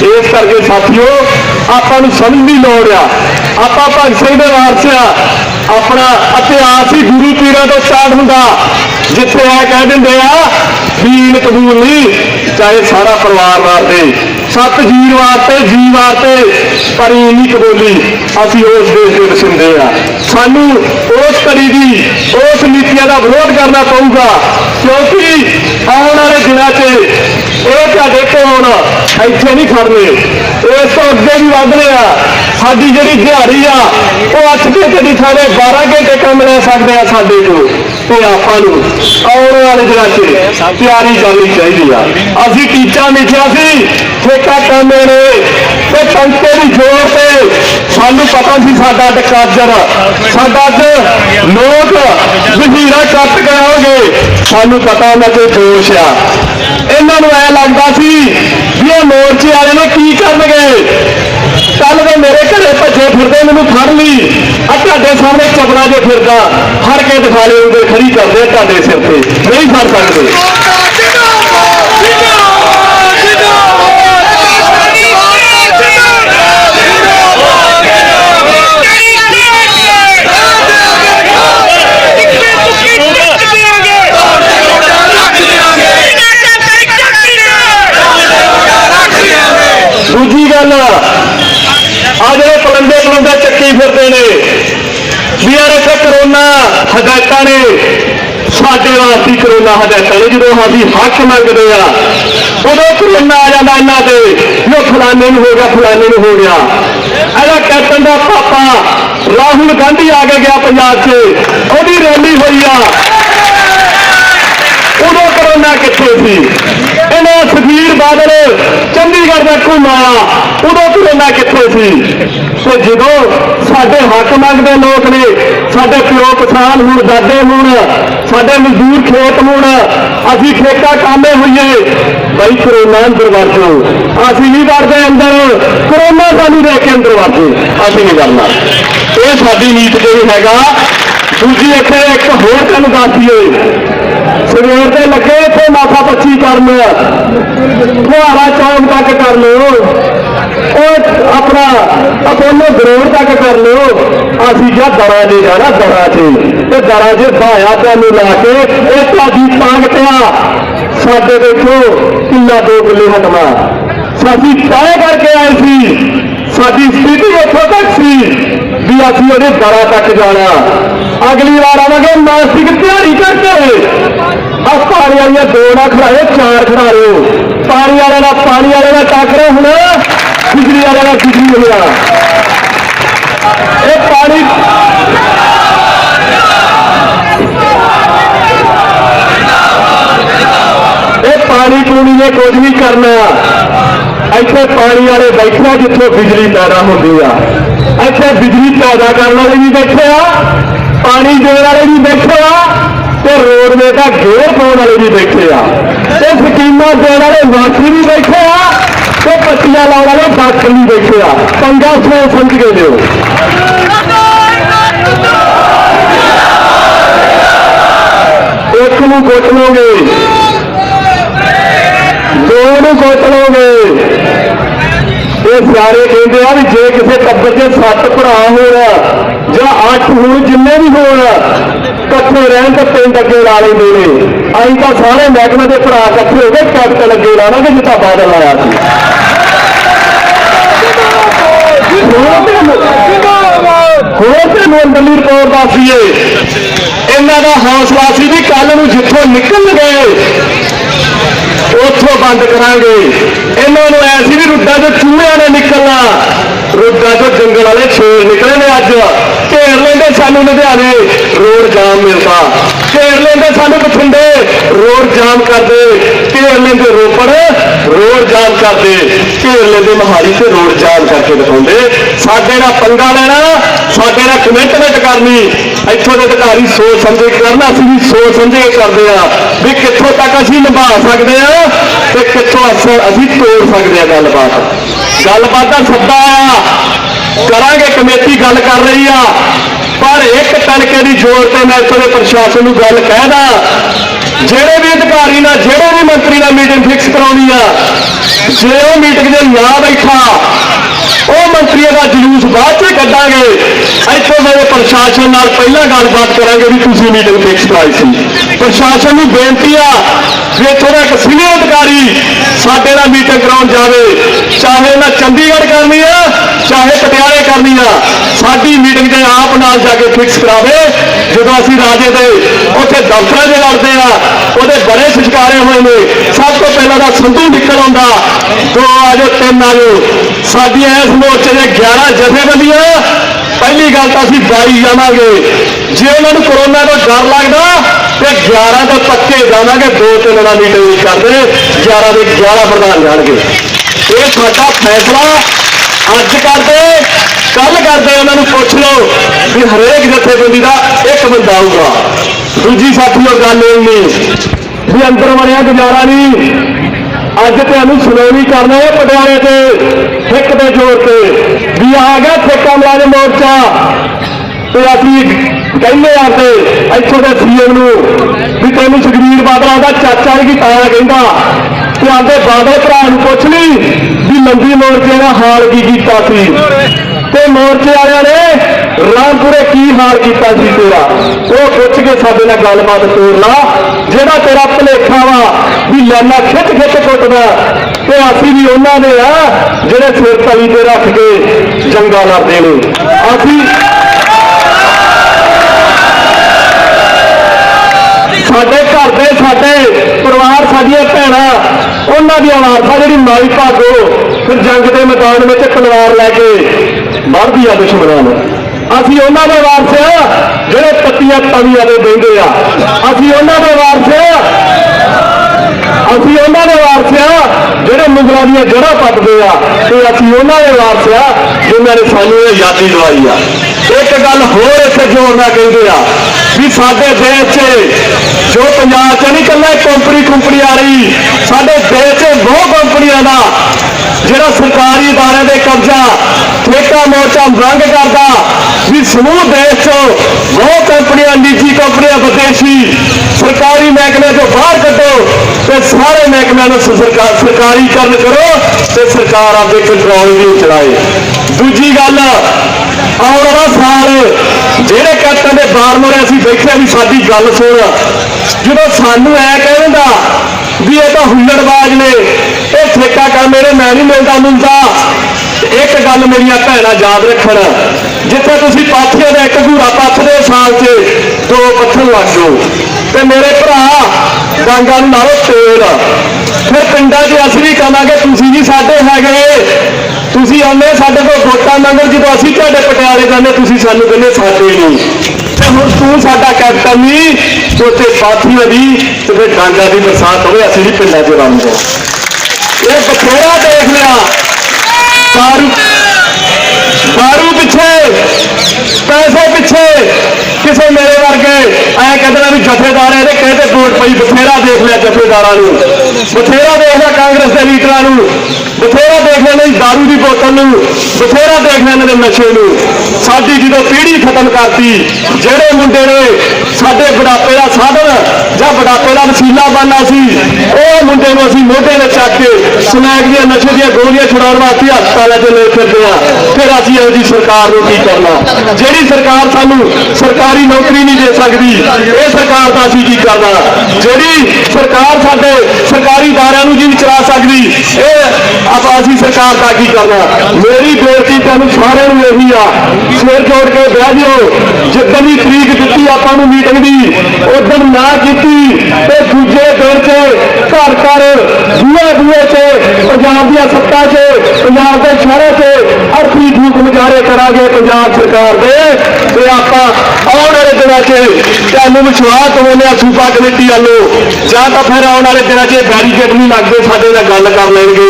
ਇਸ ਕਰਕੇ ਸਾਥੀਓ, ਆਪਾਂ ਨੂੰ ਸਮਝ ਦੀ ਲੋੜ ਆ। ਆਪਾਂ ਭਗਤ ਸਿੰਘ ਦੇ ਵਾਰਸ ਆ। ਆਪਣਾ ਇਤਿਹਾਸ ਹੀ ਗੁਰੂ ਪੀਰਾਂ ਤੋਂ ਸਟਾਰਟ ਹੁੰਦਾ। ਜਿੱਥੇ ਆ ਕਹਿ ਦਿੰਦੇ ਆ, ਦੀਨ ਕਬੂਲ ਨਹੀਂ, ਚਾਹੇ ਸਾਰਾ ਪਰਿਵਾਰ ਵਾਰਤੇ ਸੱਤ ਜੀਵ ਵਾਰਤੇ ਜੀ ਵਾਰਤੇ ਪਰ ਇਹ ਨਹੀਂ ਕਬੂਲੀ। ਅਸੀਂ ਉਸ ਦੇਸ਼ ਦੇ ਵਸਿੰਦੇ ਆ। ਸਾਨੂੰ ਉਸ ਕੜੀ ਦੀ, ਉਸ ਨੀਤੀਆਂ ਦਾ ਵਿਰੋਧ ਕਰਨਾ ਪਊਗਾ। ਕਿਉਂਕਿ ਆਉਣ ਵਾਲੇ ਦਿਨਾਂ 'ਚ ਇਹ ਤੁਹਾਡੇ ਤੋਂ ਹੁਣ? ਇੱਥੇ ਨਹੀਂ ਖੜਨੇ। ਇਸ ਤੋਂ ਅੱਗੇ ਵੀ ਵਧਨੇ ਆ। ਸਾਡੀ ਜਿਹੜੀ ਦਿਹਾੜੀ ਆ, ਉਹ 8 ਘੰਟੇ ਦੀ ਥਾਂ 12 ਘੰਟੇ ਕੰਮ ਲੈ ਸਕਦੇ ਆ ਸਾਡੇ ਕੋਲ ਤੇ ਆਪਾਂ ਨੂੰ। ਆਉਣ ਵਾਲੇ ਦਿਨਾਂ 'ਚ ਤਿਆਰੀ ਕਰਨੀ ਚਾਹੀਦੀ ਆ। ਅਸੀਂ ਟੀਚਾ ਲਿਖਿਆ ਸੀ, ਠੇਕਾ ਕੰਮੇ ਨੇ। ਤੇ ਟੰਕੇ ਦੀ ਜੋਰ ਤੇ ਸਾਨੂੰ ਪਤਾ ਸੀ ਸਾਡਾ ਅੱਜ ਕਾਜਰ। ਸਾਡਾ ਅੱਜ ਲੋਕ ਵਜ਼ੀਰਾ ਕੱਟ ਕਰਾਉਣਗੇ ਸਾਨੂੰ ਪਤਾ ਉਹਨਾਂ ਤੇ ਦੋਸ਼ ਆ। ਇਹਨਾਂ ਨੂੰ ਐ ਲੱਗਦਾ ਸੀ ਵੀ ਇਹ ਮੋਰਚੇ ਵਾਲੇ ਨੇ ਕੀ ਕਰਨਗੇ। ਕੱਲ ਦੇ ਮੇਰੇ ਘਰੇ ਭੱਜੇ ਫਿਰਦੇ, ਮੈਨੂੰ ਫੜ ਲਈ ਆ ਤੁਹਾਡੇ ਸਾਹਮਣੇ ਚਪੜਾ ਜੇ ਫਿਰਦਾ। ਫੜ ਕੇ ਦਿਖਾ ਲਿਓ, ਉਂਗਲ ਖੜੀ ਕਰਦੇ ਤੁਹਾਡੇ ਸਿਰ ਤੇ। ਨਹੀਂ ਫੜ ਸਕਦੇ। ਗੱਲ। ਆ ਜਿਹੜੇ ਪਲੰਦੇ ਪਲੰਦੇ ਚੱਕੀ ਫਿਰਦੇ ਨੇ, ਵੀ ਯਾਰ ਇੱਥੇ ਕਰੋਨਾ ਹਦਾਇਤਾਂ ਨੇ। ਸਾਡੇ ਵਾਸਤੇ ਕਰੋਨਾ ਹਦਾਇਤਾਂ ਨੇ, ਜਦੋਂ ਅਸੀਂ ਹੱਕ ਮੰਗਦੇ ਆ, ਉਦੋਂ ਕਰੋਨਾ ਆ ਜਾਂਦਾ ਇਹਨਾਂ ਤੇ, ਵੀ ਫਲਾਣੇ ਨੂੰ ਹੋ ਗਿਆ, ਫਲਾਣੇ ਨੂੰ ਹੋ ਗਿਆ। ਇਹਦਾ ਕੈਪਟਨ ਦਾ ਪਾਪਾ ਰਾਹੁਲ ਗਾਂਧੀ ਆ ਕੇ ਗਿਆ ਪੰਜਾਬ 'ਚ। ਉਹਦੀ ਰੈਲੀ ਹੋਈ ਆ। ਉਦੋਂ ਕਰੋਨਾ ਕਿੱਥੇ ਸੀ? ਇਹਨਾਂ ਸੁਖੀਰ ਬਾਦਲ ਚੰਡੀਗੜ੍ਹ ਦਾ ਉਦੋਂ ਕਰੋਨਾ ਕਿੱਥੇ ਸੀ? ਤੇ ਜਦੋਂ ਸਾਡੇ ਹੱਕ ਮੰਗਦੇ ਲੋਕ ਨੇ, ਸਾਡੇ ਪਿਓ ਕਿਸਾਨ ਹੁਣ, ਦਾਦੇ ਹੁਣ, ਸਾਡੇ ਮਜ਼ਦੂਰ ਖੇਤ ਹੁਣ, ਅਸੀਂ ਠੇਕਾ ਕਾਮੇ ਹੋਈਏ। ਬਈ ਕਰੋਨਾ ਅੰਦਰ ਵੜ ਅਸੀਂ ਨਹੀਂ ਵਰਦੇ ਅੰਦਰ। ਕਰੋਨਾ ਸਾਨੂੰ ਲੈ ਕੇ ਅੰਦਰ ਵੜ ਅਸੀਂ ਨਹੀਂ ਕਰਨਾ ਇਹ ਸਾਡੀ ਨੀਤ ਜਿਹੜੀ ਹੈਗਾ, ਦੂਜੀ ਇੱਥੇ ਇੱਕ ਹੋਰ ਤੁਹਾਨੂੰ ਦੱਸ ਦਈਏ। ਸਵੇਰ ਦੇ ਲੱਗੇ ਇੱਥੇ ਮਾਥਾ ਪੱਚੀ ਕਰਨ। ਫੁਹਾਰਾ ਚੌਕ ਤੱਕ ਕਰ ਲਿਓ। ਉਹ ਆਪਣਾ ਅਪੋਲੋ ਗਰੋੜ ਤੱਕ ਕਰ ਲਿਓ। ਅਸੀਂ ਜਾਂ ਦਰਾਂ ਦੇ ਜਾਣਾ, ਦਰਾਂ 'ਚ। ਤੇ ਦਰਾਂ 'ਚ ਭਾਇਆ ਤੁਹਾਨੂੰ ਲਾ ਕੇ ਇਹ ਤੁਹਾਡੀ ਤਾਕਤ ਪਿਆ। ਸਾਡੇ ਦੇਖੋ ਕਿੱਲਾ ਦੋ ਕਿੱਲੇ ਹਟਵਾ ਸਾਡੀ ਤੈਅ ਕਰਕੇ ਆਏ ਸੀ। ਸਾਡੀ ਸਥਿਤੀ ਇੱਥੋਂ ਤੱਕ ਸੀ ਵੀ ਅਸੀਂ ਉਹਦੇ ਦਰਾਂ ਤੱਕ ਜਾਣਾ। ਅਗਲੀ ਵਾਰ ਆਵਾਂਗੇ ਮਾਨਸਿਕ ਤਿਆਰੀ ਕਰਕੇ ਆ ਪਾਣੀ ਵਾਲੀਆਂ ਦੋ ਨਾ ਖੜਾਏ ਚਾਰ ਖੜਾ ਲਿਓ ਪਾਣੀ ਵਾਲੇ ਦਾ ਪਾਣੀ ਵਾਲੇ ਦਾ ਟੱਕਰੇ ਹੁਣ ਬਿਜਲੀ ਵਾਲੇ ਦਾ ਬਿਜਲੀ ਹੋਇਆ ਇਹ ਪਾਣੀ ਇਹ ਪਾਣੀ ਪੂਣੀ ਨੇ ਕੁਝ ਨਹੀਂ ਕਰਨਾ ਇੱਥੇ ਪਾਣੀ ਵਾਲੇ ਬੈਠੇ ਆ ਜਿੱਥੋਂ ਬਿਜਲੀ ਪੈਦਾ ਹੁੰਦੀ ਆ ਇੱਥੇ ਬਿਜਲੀ ਪੈਦਾ ਕਰਨ ਵਾਲੇ ਵੀ ਬੈਠੇ ਆ ਪਾਣੀ ਦੇਣ ਵਾਲੇ ਵੀ ਬੈਠੇ ਆ ਤੇ ਰੋਡਵੇ ਦਾ ਗੇਅਰ ਪਾਉਣ ਵਾਲੇ ਵੀ ਬੈਠੇ ਆ। ਤੇ ਸਕੀਮਾਂ ਦੇਣ ਵਾਲੇ ਵਾਸੀ ਵੀ ਬੈਠੇ ਆ ਤੇ ਪੱਤੀਆਂ ਲਾਉਣ ਵਾਲੇ ਬਾਕੀ ਵੀ ਬੈਠੇ ਆ। ਪੰਗਾ ਸੋਚ ਸਮਝ ਕੇ ਦਿਓ ਇੱਕ ਨੂੰ ਕੁੱਟ ਲਓਗੇ। ਦੋ ਨੂੰ ਕੁੱਟ ਲਓਗੇ। ਇਹ ਸਾਰੇ ਕਹਿੰਦੇ ਆ ਵੀ ਜੇ ਕਿਸੇ ਟੱਬਰ 'ਚ ਸੱਤ ਭਰਾ ਹੋਣ ਜਾਂ ਅੱਠ ਹੁਣ ਜਿੰਨੇ ਵੀ ਹੋਣ, ਇਕੱਠੇ ਰਹਿਣ ਤੇ ਪਿੰਡ ਅੱਗੇ ਲਾ ਲੈਂਦੇ ਨੇ। ਅਸੀਂ ਤਾਂ ਸਾਰੇ ਮਹਿਕਮੇ ਦੇ ਭਰਾ ਇਕੱਠੇ ਹੋ ਕੇ ਕੈਪਟਨ ਅੱਗੇ ਲਾਵਾਂਗੇ ਜਿੱਤਾ ਬਾਦਲ ਆਇਆ ਸੀ। ਹੋਰ ਤੇ ਨੰਦਲੀ ਰਿਪੋਰਟ ਦੱਸੀਏ ਇਹਨਾਂ ਦਾ ਹੌਸਲਾ ਸੀ ਵੀ ਕੱਲ ਨੂੰ ਜਿੱਥੋਂ ਨਿਕਲ ਗਏ ਉੱਥੋਂ ਬੰਦ ਕਰਾਂਗੇ। ਇਹਨਾਂ ਨੂੰ ਐ ਸੀ ਵੀ ਰੁੱਡਾ ਤੋਂ ਚੂਹਿਆਂ ਨੇ ਨਿਕਲਣਾ। ਰੁੱਡਾ ਤੋਂ ਜੰਗਲ ਵਾਲੇ ਛੇਰ ਨਿਕਲੇ ਨੇ ਅੱਜ। ਘੇਰ ਲੈਂਦੇ ਸਾਨੂੰ ਲੁਧਿਆਣੇ, ਰੋਡ ਜਾਮ ਮਿਲਦਾ ਘੇਰ ਲੈਂਦੇ ਸਾਨੂੰ ਬਠਿੰਡੇ, ਰੋਡ ਜਾਮ ਕਰਦੇ ਘੇਰ ਲੈਂਦੇ ਰੋਪੜ, ਰੋਡ ਜਾਮ ਕਰਦੇ ਘੇਰ ਲੈਂਦੇ ਮਹਾਲੀ ਤੇ ਰੋਡ ਜਾਮ ਕਰਕੇ ਦਿਖਾਉਂਦੇ। ਸਾਡੇ ਨਾਲ ਪੰਗਾ ਲੈਣਾ, ਸਾਡੇ ਨਾਲ ਕਮਿਟਮੈਂਟ ਕਰਨੀ। ਇੱਥੋਂ ਦੇ ਅਧਿਕਾਰੀ ਸੋਚ ਸਮਝ ਕੇ ਕਰਨ, ਅਸੀਂ ਵੀ ਸੋਚ ਸਮਝ ਕੇ ਕਰਦੇ ਆ ਵੀ ਕਿੱਥੋਂ ਤੱਕ ਅਸੀਂ ਨਿਭਾ ਸਕਦੇ ਆ ਤੇ ਕਿੱਥੋਂ ਅਸੀਂ ਅਸੀਂ ਤੋੜ ਸਕਦੇ ਆ ਗੱਲਬਾਤ। ਗੱਲਬਾਤ ਦਾ ਸੱਦਾ ਆ। ਕਰਾਂਗੇ, ਕਮੇਟੀ ਗੱਲ ਕਰ ਰਹੀ ਆ। ਪਰ ਇੱਕ ਤਨਕੇ ਦੀ ਜ਼ੋਰ ਤੇ ਮੈਂ ਇੱਥੋਂ ਦੇ ਪ੍ਰਸ਼ਾਸਨ ਨੂੰ ਗੱਲ ਕਹਿਦਾ ਜਿਹੜੇ ਵੀ ਅਧਿਕਾਰੀ ਨਾਲ, ਜਿਹੜੇ ਵੀ ਮੰਤਰੀ ਨਾਲ ਮੀਟਿੰਗ ਫਿਕਸ ਕਰਾਉਣੀ ਆ, ਜੇ ਉਹ ਮੀਟਿੰਗ ਦੇ ਨਾ ਬੈਠਾ ਉਹ ਮੰਤਰੀਆਂ ਦਾ ਜਲੂਸ ਬਾਅਦ ਚ ਕੱਢਾਂਗੇ। ਇੱਥੋਂ ਮੇਰੇ ਪ੍ਰਸ਼ਾਸਨ ਨਾਲ ਪਹਿਲਾਂ ਗੱਲਬਾਤ ਕਰਾਂਗੇ ਵੀ ਤੁਸੀਂ ਮੀਟਿੰਗ ਫਿਕਸ ਕਰਾਈ ਸੀ। ਪ੍ਰਸ਼ਾਸਨ ਨੂੰ ਬੇਨਤੀ ਆ ਵੀ ਇੱਥੋਂ ਦਾ ਇੱਕ ਸੀਨੀਅਰ ਅਧਿਕਾਰੀ ਸਾਡੇ ਨਾਲ ਮੀਟਿੰਗ ਕਰਾਉਣ ਜਾਵੇ, ਚਾਹੇ ਨਾ ਚੰਡੀਗੜ੍ਹ ਕਰਨੀ ਆ, ਚਾਹੇ ਪਟਿਆਲੇ ਕਰਨੀ ਆ, ਸਾਡੀ ਮੀਟਿੰਗ ਦੇ ਆਪ ਨਾਲ ਜਾ ਕੇ ਫਿਕਸ ਕਰਾਵੇ। ਜਦੋਂ ਅਸੀਂ ਰਾਜੇ ਦੇ ਉੱਥੇ ਦਫ਼ਤਰਾਂ ਦੇ ਲੜਦੇ ਆ, ਉਹਦੇ ਬੜੇ ਸਚਕਾਰੇ ਹੋਏ ਨੇ। ਸਭ ਤੋਂ ਪਹਿਲਾਂ ਦਾ ਸੰਧੂ ਨਿਕਲ ਆਉਂਦਾ। ਦੋ ਆਜੋ ਤਿੰਨ ਆਜੋ ਸਾਡੀਆਂ ਇਸ ਮੋਰਚੇ ਦੇ 11 ਜਥੇਬੰਦੀਆਂ। ਪਹਿਲੀ ਗੱਲ ਤਾਂ ਅਸੀਂ 22 ਜਾਵਾਂਗੇ। ਜੇ ਉਹਨਾਂ ਨੂੰ ਕਰੋਨਾ ਤੋਂ ਡਰ ਲੱਗਦਾ ਤੇ 11 ਤੋਂ ਪੱਕੇ ਜਾਵਾਂਗੇ ਦੋ ਤਿੰਨ ਨਾਲ ਮੀਟਿੰਗ ਨਹੀਂ ਕਰਦੇ 11 ਦੇ 11 ਪ੍ਰਧਾਨ ਜਾਣਗੇ। ਇਹ ਸਾਡਾ ਫੈਸਲਾ। ਅੱਜ ਕਰਦੇ ਕੱਲ ਕਰਦੇ, ਉਹਨਾਂ ਨੂੰ ਪੁੱਛ ਲਓ ਵੀ ਹਰੇਕ ਜਥੇਬੰਦੀ ਦਾ ਇੱਕ ਬੰਦਾ ਆਊਗਾ। ਦੂਜੀ ਸਾਥੀਓ ਗੱਲ ਇਹ ਨਹੀਂ। ਵੀ ਅੰਦਰ ਬਣਿਆ ਗੁਜ਼ਾਰਾ ਨਹੀਂ। ਅੱਜ ਤੁਹਾਨੂੰ ਸੁਣਾਉਣੀ ਕਰਨਾ ਹੈ ਪਟਿਆਲੇ ਤੇ ਹਿੱਕ ਦੇ ਜ਼ੋਰ ਤੇ ਵੀ ਆ ਗਿਆ ਠੇਕਾ ਮੁਲਾਜ਼ਮ ਮੋਰਚਾ। ਤੇ ਅਸੀਂ ਕਹਿੰਦੇ ਆ ਤੇ ਇੱਥੋਂ ਦੇ ਸੀਐਮ ਨੂੰ ਵੀ ਤੈਨੂੰ ਸੁਖਬੀਰ ਬਾਦਲ ਦਾ ਚਾਚਾ ਨਹੀਂ ਤਾਇਆ ਕਹਿੰਦਾ। ਤੇ ਆਂਦੇ ਬਾਦਲ ਭਰਾ ਨੂੰ ਪੁੱਛ ਲਈ ਵੀ ਲੰਬੀ ਮੋਰਚੇ ਦਾ ਹਾਲ ਕੀ ਕੀਤਾ ਸੀ। ਤੇ ਮੋਰਚੇ ਵਾਲਿਆਂ ਨੇ ਰਾਮਪੁਰੇ ਕੀ ਹਾਲ ਕੀਤਾ ਸੀ ਤੇਰਾ ਉਹ ਪੁੱਛ ਕੇ ਸਾਡੇ ਨਾਲ ਗੱਲਬਾਤ ਤੋਰ ਲਾ। ਜਿਹੜਾ ਤੇਰਾ ਭਲੇਖਾ ਵਾ ਵੀ ਲੈਣਾ ਖਿੱਚ ਖਿੱਚ ਕੁੱਟਦਾ, ਤੇ ਅਸੀਂ ਵੀ ਉਹਨਾਂ ਦੇ ਆ ਜਿਹੜੇ ਸਿਰ ਤਲੀ ਤੇ ਰੱਖ ਕੇ ਜੰਗਾ ਲੜਦੇ ਨੇ। ਅਸੀਂ ਸਾਡੇ ਘਰ ਦੇ, ਸਾਡੇ ਪਰਿਵਾਰ, ਸਾਡੀਆਂ ਭੈਣਾਂ, ਉਹਨਾਂ ਦੀ ਆਵਾਜ਼ਾਂ ਜਿਹੜੀ ਮਾਈ ਭਾਗੋ ਫਿਰ ਜੰਗ ਦੇ ਮੈਦਾਨ ਵਿੱਚ ਤਲਵਾਰ ਲੈ ਕੇ ਮਰਦੀ ਆ ਦੁਸ਼ਮਣਾਂ ਨੂੰ। ਅਸੀਂ ਉਹਨਾਂ ਦੇ ਵਾਰਸ ਆ ਜਿਹੜੇ ਪੱਤੀਆਂ ਤਵੀਆਂ ਦੇ ਬਹਿੰਦੇ ਆ। ਅਸੀਂ ਉਹਨਾਂ ਦੇ ਵਾਰਸ ਆ, ਅਸੀਂ ਉਹਨਾਂ ਦੇ ਵਾਰਸ ਆ ਜਿਹੜੇ ਮੁਗਲਾਂ ਦੀਆਂ ਜੜ੍ਹਾਂ ਪੱਟਦੇ ਆ। ਤੇ ਅਸੀਂ ਉਹਨਾਂ ਦੇ ਵਾਰਸ ਆ ਜਿਨ੍ਹਾਂ ਨੇ ਸਾਨੂੰ ਇਹ ਆਜ਼ਾਦੀ ਦਵਾਈ ਆ। ਇੱਕ ਗੱਲ ਹੋਰ ਇੱਥੇ ਜ਼ੋਰ ਕਹਿੰਦੇ ਆ ਵੀ ਸਾਡੇ ਦੇਸ਼ 'ਚ ਜੋ ਪੰਜਾਬ 'ਚ ਨਹੀਂ ਕੱਲਾ ਕੰਪਨੀ ਕੰਪਨੀ ਆ ਰਹੀ, ਸਾਡੇ ਦੇਸ਼ 'ਚ ਬਹੁਤ ਕੰਪਨੀਆਂ ਦਾ, ਜਿਹੜਾ ਸਰਕਾਰੀ ਇਦਾਰਿਆਂ ਦੇ ਕਬਜ਼ਾ, ਠੇਕਾ ਮੋਰਚਾ ਮੰਗ ਕਰਦਾ, ਵੀ ਸਮੂਹ ਦੇਸ਼ 'ਚੋਂ ਬਹੁਤ ਕੰਪਨੀਆਂ, ਨਿੱਜੀ ਕੰਪਨੀਆਂ ਵਿਦੇਸ਼ੀ, ਸਰਕਾਰੀ ਮਹਿਕਮੇ ਤੋਂ ਬਾਹਰ ਕੱਢੋ ਤੇ ਸਾਰੇ ਮਹਿਕਮਿਆਂ ਨੂੰ ਸਰਕਾਰ ਸਰਕਾਰੀਕਰਨ ਕਰੋ ਤੇ ਸਰਕਾਰ ਆਪਦੇ ਕੰਟਰੋਲ ਵਿੱਚ ਚਲਾਏ ਦੂਜੀ ਗੱਲ, ਆਉਣ ਵਾਲਾ ਸਾਲ ਜਿਹੜੇ ਕੈਪਟਨ ਦੇ ਬਾਰ ਮੋਰੇ ਅਸੀਂ ਬੈਠੇ ਵੀ ਸਾਡੀ ਗੱਲ ਸੁਣ। ਜਦੋਂ ਸਾਨੂੰ ਐ ਕਹਿੰਦਾ ਵੀ ਇਹ ਤਾਂ ਹੁੱਲੜਬਾਜ਼ ਨੇ, ਇਹ ਠੇਕਾ ਕਰ ਮੇਰੇ, ਮੈਂ ਨਹੀਂ ਮਿਲਦਾ ਮੁੰਡਾ। ਇੱਕ ਗੱਲ ਮੇਰੀਆਂ ਭੈਣਾਂ ਯਾਦ ਰੱਖਣ, ਜਿੱਥੇ ਤੁਸੀਂ ਪਾਥੀਆਂ ਦਾ ਇੱਕ ਘੂਰਾ ਪੱਥਦੇ ਹੋ ਸਾਲ 'ਚ, ਦੋ ਪੱਥਰ ਲੱਗ ਜਾਓ। ਤੇ ਮੇਰੇ ਭਰਾ, ਡਾਂਗਾ ਨੂੰ ਲਾਓ ਤੇਲ। ਫਿਰ ਪਿੰਡਾਂ 'ਚ ਅਸੀਂ ਵੀ ਕਹਾਂਗੇ ਤੁਸੀਂ ਵੀ ਸਾਡੇ ਹੈਗੇ। ਤੁਸੀਂ ਆਉਂਦੇ ਸਾਡੇ ਕੋਲ ਵੋਟਾਂ ਮੰਗਣ, ਜਦੋਂ ਅਸੀਂ ਤੁਹਾਡੇ ਪਟਿਆਲੇ ਜਾਂਦੇ ਤੁਸੀਂ ਸਾਨੂੰ ਕਹਿੰਦੇ ਸਾਡੇ ਨਹੀਂ। ਤੇ ਹੁਣ ਤੂੰ ਸਾਡਾ ਕੈਪਟਨ ਨਹੀਂ ਤੇ ਉੱਥੇ ਦੀ ਤੇ ਫਿਰ ਡਾਂਗਾ ਦੀ ਬਰਸਾਤ ਹੋਵੇ, ਅਸੀਂ ਵੀ ਪਿੰਡਾਂ 'ਚ ਰਹਾਂਗੇ ਇਹ ਬਥੇਰਾ ਦੇਖ ਲਿਆ। ਦਾਰੂ ਦਾਰੂ ਪਿੱਛੇ, ਪੈਸੇ ਪਿੱਛੇ। ਕਿਸੇ ਮੇਰੇ ਵਰਗੇ। ਐ ਕਹਿੰਦੇ ਵੀ ਜਥੇਦਾਰ ਇਹਦੇ ਕਹਿੰਦੇ ਵੋਟ ਪਈ, ਬਥੇਰਾ ਦੇਖ ਲਿਆ ਜਥੇਦਾਰਾਂ ਨੂੰ। ਬਥੇਰਾ ਦੇਖ ਲਿਆ ਕਾਂਗਰਸ ਦੇ ਲੀਡਰਾਂ ਨੂੰ। ਬਥੇਰਾ ਦੇਖ ਲਿਆ ਨਹੀਂ, ਦਾਰੂ ਦੀ ਬੋਤਲ ਨੂੰ। ਬਥੇਰਾ ਦੇਖ ਲਿਆ ਇਹਨਾਂ ਦੇ ਨਸ਼ੇ ਨੂੰ। ਸਾਡੀ ਜਦੋਂ ਪੀੜ੍ਹੀ ਖਤਮ ਕਰਤੀ, ਜਿਹੜੇ ਮੁੰਡੇ ਨੇ ਸਾਡੇ ਬੁਢਾਪੇ ਦਾ ਸਾਧਨ ਜਾਂ ਬੁਢਾਪੇ ਦਾ ਵਸੀਲਾ ਬਣਨਾ ਸੀ, ਉਹ ਮੁੰਡੇ ਨੂੰ ਅਸੀਂ ਮੋਢੇ ਤੇ ਚੱਕ ਕੇ ਸਮੈਕ ਦੀਆਂ, ਨਸ਼ੇ ਦੀਆਂ ਗੋਲੀਆਂ ਛੁਡਾਉਣ ਵਾਸਤੇ ਹਸਪਤਾਲਾਂ 'ਚ ਲੈ ਫਿਰਦੇ ਆ ਫਿਰ ਅਸੀਂ ਇਹੋ ਜੀ ਸਰਕਾਰ ਨੂੰ ਕੀ ਕਰਨਾ? ਜਿਹੜੀ ਸਰਕਾਰ ਸਾਨੂੰ ਸਰਕਾਰ ਨੌਕਰੀ ਨਹੀਂ ਦੇ ਸਕਦੀ। ਇਹ ਸਰਕਾਰ ਦਾ ਅਸੀਂ ਕੀ ਕਰਨਾ? ਜਿਹੜੀ ਸਰਕਾਰ ਸਾਡੇ ਸਰਕਾਰੀ ਦਾਰਿਆਂ ਨੂੰ ਜੀ ਨਹੀਂ ਸਕਦੀ, ਇਹ ਆਪਾਂ ਅਸੀਂ ਸਰਕਾਰ ਦਾ ਕੀ ਕਰਨਾ? ਮੇਰੀ ਬੇਨਤੀ ਤੁਹਾਨੂੰ ਸਾਰਿਆਂ ਨੂੰ ਇਹੀ ਆ। ਸਿਰ ਜੋੜ ਕੇ ਬਹਿ ਜਾਓ। ਜਿੱਦਣ ਦੀ ਤਰੀਕ ਦਿੱਤੀ ਆਪਾਂ ਨੂੰ ਮੀਟਿੰਗ ਦੀ, ਉਦੋਂ ਨਾ ਕੀਤੀ ਤੇ ਦੂਜੇ ਦਿਨ 'ਚ ਘਰ ਘਰ ਦੂਏ ਦੂਏ 'ਚ ਪੰਜਾਬ ਦੀਆਂ ਸੱਤਾ 'ਚ ਪੰਜਾਬ ਦੇ ਸ਼ਹਿਰਾਂ 'ਚ ਅਰਥੀ ਠੂਕ ਮੁਜ਼ਾਹਰੇ ਕਰਾਂਗੇ ਪੰਜਾਬ ਸਰਕਾਰ ਦੇ। ਤੇ ਆਪਾਂ ਆਉਣ ਵਾਲੇ ਦਿਨਾਂ 'ਚ ਤੁਹਾਨੂੰ ਵਿਸ਼ਵਾਸ ਦਿਵਾਉਂਦੇ ਸੂਬਾ ਕਮੇਟੀ ਵੱਲੋਂ। ਜਾਂ ਤਾਂ ਫਿਰ ਆਉਣ ਵਾਲੇ ਦਿਨਾਂ 'ਚ ਬੈਰੀਕੇਡ ਨਹੀਂ ਲੱਗਦੇ, ਸਾਡੇ ਨਾਲ ਗੱਲ ਕਰ ਲੈਣਗੇ।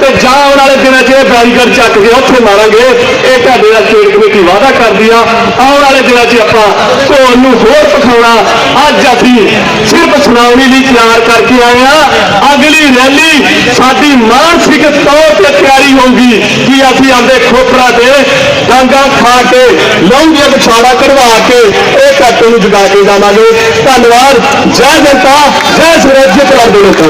ਤੇ ਜਾਂ ਆਉਣ ਵਾਲੇ ਦਿਨਾਂ 'ਚ ਬੈਰੀਕੇਡ ਚੱਕ ਕੇ ਉੱਥੇ ਮਾਰਾਂਗੇ। ਇਹ ਤੁਹਾਡੇ ਨਾਲ ਸਟੇਟ ਕਮੇਟੀ ਵਾਅਦਾ ਕਰਦੀ ਆ। ਆਉਣ ਵਾਲੇ ਦਿਨਾਂ 'ਚ ਆਪਾਂ ਤੁਹਾਨੂੰ ਹੋਰ ਪਖਾਉਣਾ ਅੱਜ ਅਸੀਂ ਸਿਰਫ ਸੁਣਾਉਣੀ ਲਈ ਤਿਆਰ ਕਰਕੇ ਆਏ ਆ ਅਗਲੀ ਰੈਲੀ ਸਾਡੀ ਮਾਨਸਿਕ ਤੌਰ ਤੇ ਤਿਆਰੀ ਹੋਊਗੀ ਕਿ ਅਸੀਂ ਆਂਦੇ ਖੋਪਰਾ ਤੇ ਡਾਂਗਾ ਖਾ ਕੇ ਲਹੂਗੇ ਵਿਛਾੜਾ ਕਢਵਾ ਕੇ, ਇਹ ਘੱਟ ਨੂੰ ਜਗਾ ਕੇ ਜਾਵਾਂਗੇ। ਧੰਨਵਾਦ। ਜੈ ਜਨਤਾ, ਜੈ ਸਵਰਾਜ ਜੈ ਪ੍ਰਭੂ ਲੋਕਾਂ